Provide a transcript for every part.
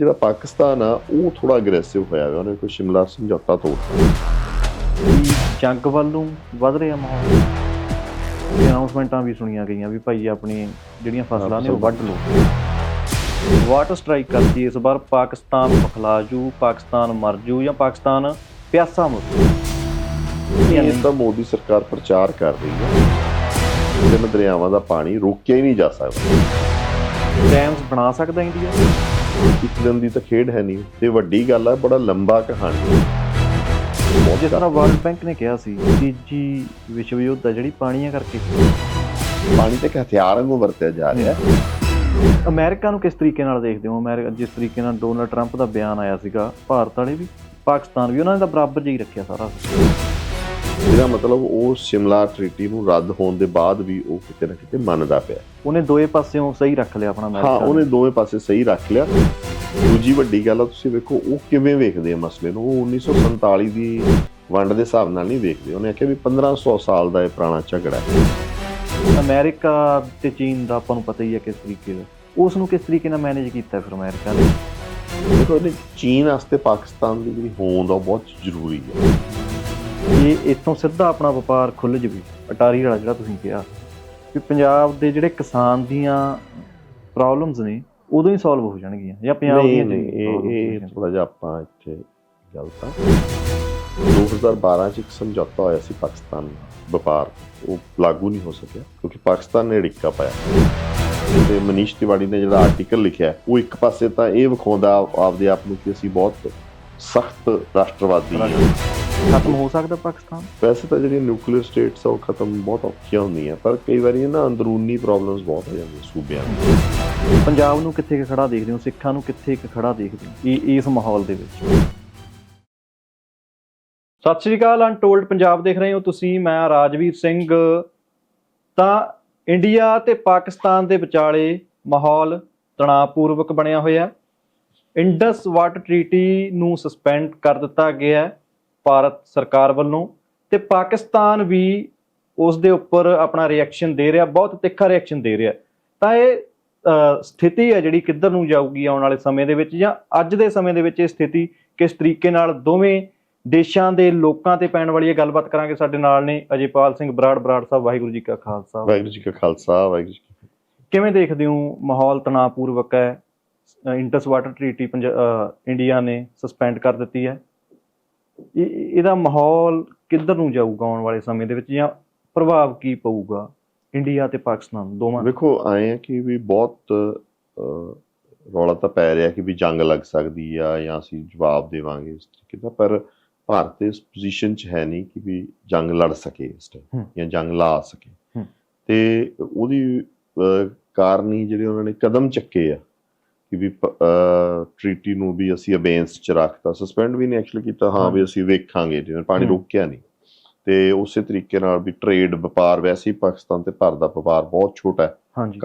ਜਿਹੜਾ ਪਾਕਿਸਤਾਨ ਆ ਉਹ ਥੋੜਾ ਅਗਰੈਸਿਵ ਹੋਇਆ ਹੈ ਉਹਨੇ ਕੋਈ ਸ਼ਿਮਲਾ ਸਮਝੌਤਾ ਤੋੜਤਾ ਵੀ ਜੰਗ ਵੱਲ ਨੂੰ ਵੱਧ ਰਿਹਾ ਮਾਹੌਲ। ਅਨਾਉਂਸਮੈਂਟਾਂ ਵੀ ਸੁਣੀਆਂ ਗਈਆਂ ਵੀ ਭਾਈ ਆਪਣੀ ਜਿਹੜੀਆਂ ਫਸਲਾਂ ਨੇ ਉਹ ਵੱਢ ਲਓ। ਵਾਟਰ ਸਟ੍ਰਾਈਕ ਕਰਤੀ ਇਸ ਵਾਰ ਪਾਕਿਸਤਾਨ ਬਖਲਾਜੂ ਪਾਕਿਸਤਾਨ ਮਰਜੂ ਜਾਂ ਪਾਕਿਸਤਾਨ ਪਿਆਸਾ ਮਰੂ ਇਹ ਤਾਂ ਮੋਦੀ ਸਰਕਾਰ ਪ੍ਰਚਾਰ ਕਰ ਰਹੀ ਹੈ। ਇਹਨਾਂ ਦਰਿਆਵਾਂ ਦਾ ਪਾਣੀ ਰੋਕਿਆ ਹੀ ਨਹੀਂ ਜਾ ਸਕਦਾ। ਡੈਮਸ ਬਣਾ ਸਕਦਾ ਇੰਡੀਆ? ਇੱਕ ਦਿਨ ਦੀ ਤਾਂ ਖੇਡ ਹੈ ਨਹੀਂ। ਤੇ ਵੱਡੀ ਗੱਲ ਹੈ ਬੜਾ ਲੰਬਾ ਕਹਾਣੀ ਹੈ। ਜਿਸ ਤਰ੍ਹਾਂ ਵਰਲਡ ਬੈਂਕ ਨੇ ਕਿਹਾ ਸੀ ਤੀਜੀ ਵਿਸ਼ਵ ਯੁੱਧ ਆ, ਜਿਹੜੀ ਪਾਣੀਆਂ ਕਰਕੇ। ਪਾਣੀ ਤੇ ਇੱਕ ਹਥਿਆਰ ਵਾਂਗੂ ਵਰਤਿਆ ਜਾ ਰਿਹਾ ਹੈ। ਅਮਰੀਕਾ ਨੂੰ ਕਿਸ ਤਰੀਕੇ ਨਾਲ ਦੇਖਦੇ ਹੋ? ਅਮਰੀਕਾ ਜਿਸ ਤਰੀਕੇ ਨਾਲ ਡੋਨਲਡ ਟਰੰਪ ਦਾ ਬਿਆਨ ਆਇਆ ਸੀਗਾ, ਭਾਰਤ ਵਾਲੇ ਵੀ, ਪਾਕਿਸਤਾਨ ਵੀ, ਉਹਨਾਂ ਨੇ ਤਾਂ ਬਰਾਬਰ ਜਿਹੀ ਰੱਖਿਆ ਸਾਰਾ। ਇਹਦਾ ਮਤਲਬ ਉਹ ਸ਼ਿਮਲਾ ਟ੍ਰੀਟੀ ਨੂੰ ਰੱਦ ਹੋਣ ਦੇ ਬਾਅਦ ਵੀ ਉਹ ਕਿਤੇ ਨਾ ਕਿਤੇ ਮੰਨਦਾ ਪਿਆ। ਉਹਨੇ ਦੋਏ ਪਾਸਿਓਂ ਸਹੀ ਰੱਖ ਲਿਆ ਆਪਣਾ ਅਮਰੀਕਾ ਹਾਂ। ਉਹਨੇ ਦੋਵੇਂ ਪਾਸੇ ਸਹੀ ਰੱਖ ਲਿਆ। ਦੂਜੀ ਵੱਡੀ ਗੱਲ ਆ ਤੁਸੀਂ ਵੇਖੋ ਉਹ ਕਿਵੇਂ ਵੇਖਦੇ ਆ ਮਸਲੇ ਨੂੰ? ਉਹ 1947 ਦੀ ਵੰਡ ਦੇ ਹਿਸਾਬ ਨਾਲ ਨਹੀਂ ਵੇਖਦੇ। ਉਹਨੇ ਆਖਿਆ ਵੀ 1500 ਸਾਲ ਦਾ ਇਹ ਪੁਰਾਣਾ ਝਗੜਾ ਹੈ। ਅਮਰੀਕਾ ਤੇ ਚੀਨ ਦਾ ਆਪਾਂ ਨੂੰ ਪਤਾ ਹੀ ਹੈ ਕਿਸ ਤਰੀਕੇ ਦਾ। ਉਸ ਨੂੰ ਕਿਸ ਤਰੀਕੇ ਨਾਲ ਮੈਨੇਜ ਕੀਤਾ ਫਿਰ ਅਮਰੀਕਾ ਨੇ? ਦੇਖੋ ਚੀਨ ਵਾਸਤੇ ਪਾਕਿਸਤਾਨ ਦੀ ਜਿਹੜੀ ਹੋਂਦ ਆ ਬਹੁਤ ਜ਼ਰੂਰੀ ਹੈ। ਇਹ ਇੱਥੋਂ ਸਿੱਧਾ ਆਪਣਾ ਵਪਾਰ ਖੁੱਲ ਜਵੇ। ਅਟਾਰੀ ਵਾਲਾ ਜਿਹੜਾ ਤੁਸੀਂ ਕਿਹਾ ਕਿ ਪੰਜਾਬ ਦੇ ਜਿਹੜੇ ਕਿਸਾਨ ਦੀਆਂ ਪ੍ਰੋਬਲਮਸ ਨੇ ਉਦੋਂ ਹੀ ਸੋਲਵ ਹੋ ਜਾਣਗੀਆਂ ਜਾਂ ਪੰਜਾਬ ਦੀਆਂ ਇਹ ਇਹ। ਥੋੜਾ ਜਿਹਾ ਆਪਾਂ ਇੱਥੇ ਗਲਤ ਆ 2012 ਚ ਇੱਕ ਸਮਝੌਤਾ ਹੋਇਆ ਸੀ ਪਾਕਿਸਤਾਨ ਨਾਲ ਵਪਾਰ। ਉਹ ਲਾਗੂ ਨਹੀਂ ਹੋ ਸਕਿਆ ਕਿਉਂਕਿ ਪਾਕਿਸਤਾਨ ਨੇ ਅੜਿੱਕਾ ਪਾਇਆ। ਤੇ ਮਨੀਸ਼ ਤਿਵਾੜੀ ਨੇ ਜਿਹੜਾ ਆਰਟੀਕਲ ਲਿਖਿਆ ਉਹ ਇੱਕ ਪਾਸੇ ਤਾਂ ਇਹ ਵਿਖਾਉਂਦਾ ਆਪ- ਆਪਦੇ ਆਪ ਨੂੰ ਕਿ ਅਸੀਂ ਬਹੁਤ ਸਖਤ ਰਾਸ਼ਟਰਵਾਦੀ ਹਾਂ। ਖਤਮ ਹੋ ਸਕਦਾ ਪਾਕਿਸਤਾਨ? ਵੈਸੇ ਤਾਂ ਜਿਹੜੀਆਂ ਨਿਊਕਲੀਅਰ ਸਟੇਟਸ ਆ ਉਹ ਖਤਮ ਬਹੁਤ ਔਖੀਆਂ ਹੁੰਦੀਆਂ ਪਰ ਕਈ ਵਾਰੀ ਨਾ ਅੰਦਰੂਨੀ ਪ੍ਰੋਬਲਮਸ ਬਹੁਤ ਹੋ ਜਾਂਦੀਆਂ ਸੂਬਿਆਂ ਦੀਆਂ ਪੰਜਾਬ ਨੂੰ ਕਿੱਥੇ ਖੜਾ ਦੇਖਦੇ ਹੋ? ਸਿੱਖਾਂ ਨੂੰ ਕਿੱਥੇ ਖੜਾ ਦੇਖਦੇ ਹੋ? ਇਸ ਮਾਹੌਲ ਦੇ ਵਿੱਚ। ਸਤਿ ਸ਼੍ਰੀ ਅਕਾਲ ਅਨਟੋਲਡ ਪੰਜਾਬ ਦੇਖ ਰਹੇ ਹੋ ਤੁਸੀਂ ਮੈਂ ਰਾਜਵੀਰ ਸਿੰਘ। ਤਾਂ ਇੰਡੀਆ ਤੇ ਪਾਕਿਸਤਾਨ ਦੇ ਵਿਚਾਲੇ ਮਾਹੌਲ ਤਣਾਅਪੂਰਵਕ ਬਣਿਆ ਹੋਇਆ ਇੰਡਸ ਵਾਟਰ ਟ੍ਰੀਟੀ ਨੂੰ ਸਸਪੈਂਡ ਕਰ ਦਿੱਤਾ ਗਿਆ ਹੈ। ਭਾਰਤ ਸਰਕਾਰ ਵੱਲੋਂ ਤੇ ਪਾਕਿਸਤਾਨ ਵੀ ਉਸ ਦੇ ਉੱਪਰ ਆਪਣਾ ਰਿਐਕਸ਼ਨ ਦੇ ਰਿਹਾ ਬਹੁਤ ਤਿੱਖਾ ਰਿਐਕਸ਼ਨ ਦੇ ਰਿਹਾ। ਤਾਂ ਇਹ ਸਥਿਤੀ ਹੈ ਜਿਹੜੀ ਕਿੱਧਰ ਨੂੰ ਜਾਊਗੀ ਆਉਣ ਵਾਲੇ ਸਮੇਂ ਦੇ ਵਿੱਚ ਜਾਂ ਅੱਜ ਦੇ ਸਮੇਂ ਦੇ ਵਿੱਚ ਇਹ ਸਥਿਤੀ ਕਿਸ ਤਰੀਕੇ ਨਾਲ ਦੋਵੇਂ ਦੇਸ਼ਾਂ ਦੇ ਲੋਕਾਂ ਤੇ ਪੈਣ ਵਾਲੀ ਇਹ ਗੱਲਬਾਤ ਕਰਾਂਗੇ ਸਾਡੇ ਨਾਲ ਨੇ ਅਜੇਪਾਲ ਸਿੰਘ ਬਰਾੜ ਬਰਾੜ ਸਾਹਿਬ ਵਾਹਿਗੁਰੂ ਜੀ ਕਾ ਖਾਲਸਾ। ਵਾਹਿਗੁਰੂ ਜੀ ਕਾ ਖਾਲਸਾ ਵਾਹਿਗੁਰੂ ਜੀ। ਕਿਵੇਂ ਦੇਖਦੇ ਹੋ ਮਾਹੌਲ ਤਣਾਅਪੂਰਵਕ ਹੈ? ਇੰਡਸ ਵਾਟਰ ਟ੍ਰੀਟੀ ਇੰਡੀਆ ਨੇ ਸਸਪੈਂਡ ਕਰ ਦਿੱਤੀ ਹੈ। ਇਹ- ਇਹਦਾ ਮਾਹੌਲ ਕਿੱਧਰ ਨੂੰ ਜਾਊਗਾ ਆਉਣ ਵਾਲੇ ਸਮੇਂ ਦੇ ਵਿੱਚ ਜਾਂ ਪ੍ਰਭਾਵ ਕੀ ਪਊਗਾ ਇੰਡੀਆ ਤੇ ਪਾਕਿਸਤਾਨ ਦੋਵਾਂ? ਵੇਖੋ ਆਏ ਆ ਕਿ ਵੀ ਬਹੁਤ ਰੌਲਾ ਤਾਂ ਪੈ ਰਿਹਾ ਕਿ ਵੀ ਜੰਗ ਲੱਗ ਸਕਦੀ ਆ ਜਾਂ ਅਸੀਂ ਜਵਾਬ ਦੇਵਾਂਗੇ ਇਸ ਤਰੀਕੇ ਦਾ ਪਰ ਭਾਰਤ ਇਸ ਪੋਜੀਸ਼ਨ 'ਚ ਹੈ ਨਹੀਂ ਕਿ ਵੀ ਜੰਗ ਲੜ ਸਕੇ ਇਸ ਟਾਈਮ। ਜਾਂ ਜੰਗ ਲਾ ਸਕੇ। ਤੇ ਉਹਦੀ ਕਾਰਨੀ ਜਿਹੜੇ ਉਹਨਾਂ ਨੇ ਕਦਮ ਚੱਕੇ ਆ ਕਿ ਵੀ ਟ੍ਰੀਟੀ ਨੂੰ ਵੀ ਅਸੀਂ ਅਬੇਂਸ 'ਚ ਰੱਖਤਾ। ਸਸਪੈਂਡ ਵੀ ਨਹੀਂ ਐਕਚੁਅਲੀ ਕੀਤਾ। ਹਾਂ ਵੀ ਅਸੀਂ ਵੇਖਾਂਗੇ ਜਿਵੇਂ ਪਾਣੀ। ਰੋਕਿਆ ਨਹੀਂ। ਤੇ ਉਸੇ ਤਰੀਕੇ ਨਾਲ ਵੀ ਟ੍ਰੇਡ ਵਪਾਰ ਵੈਸੇ ਹੀ ਪਾਕਿਸਤਾਨ ਤੇ ਭਾਰਤ ਦਾ ਵਪਾਰ ਬਹੁਤ ਛੋਟਾ ਹੈ।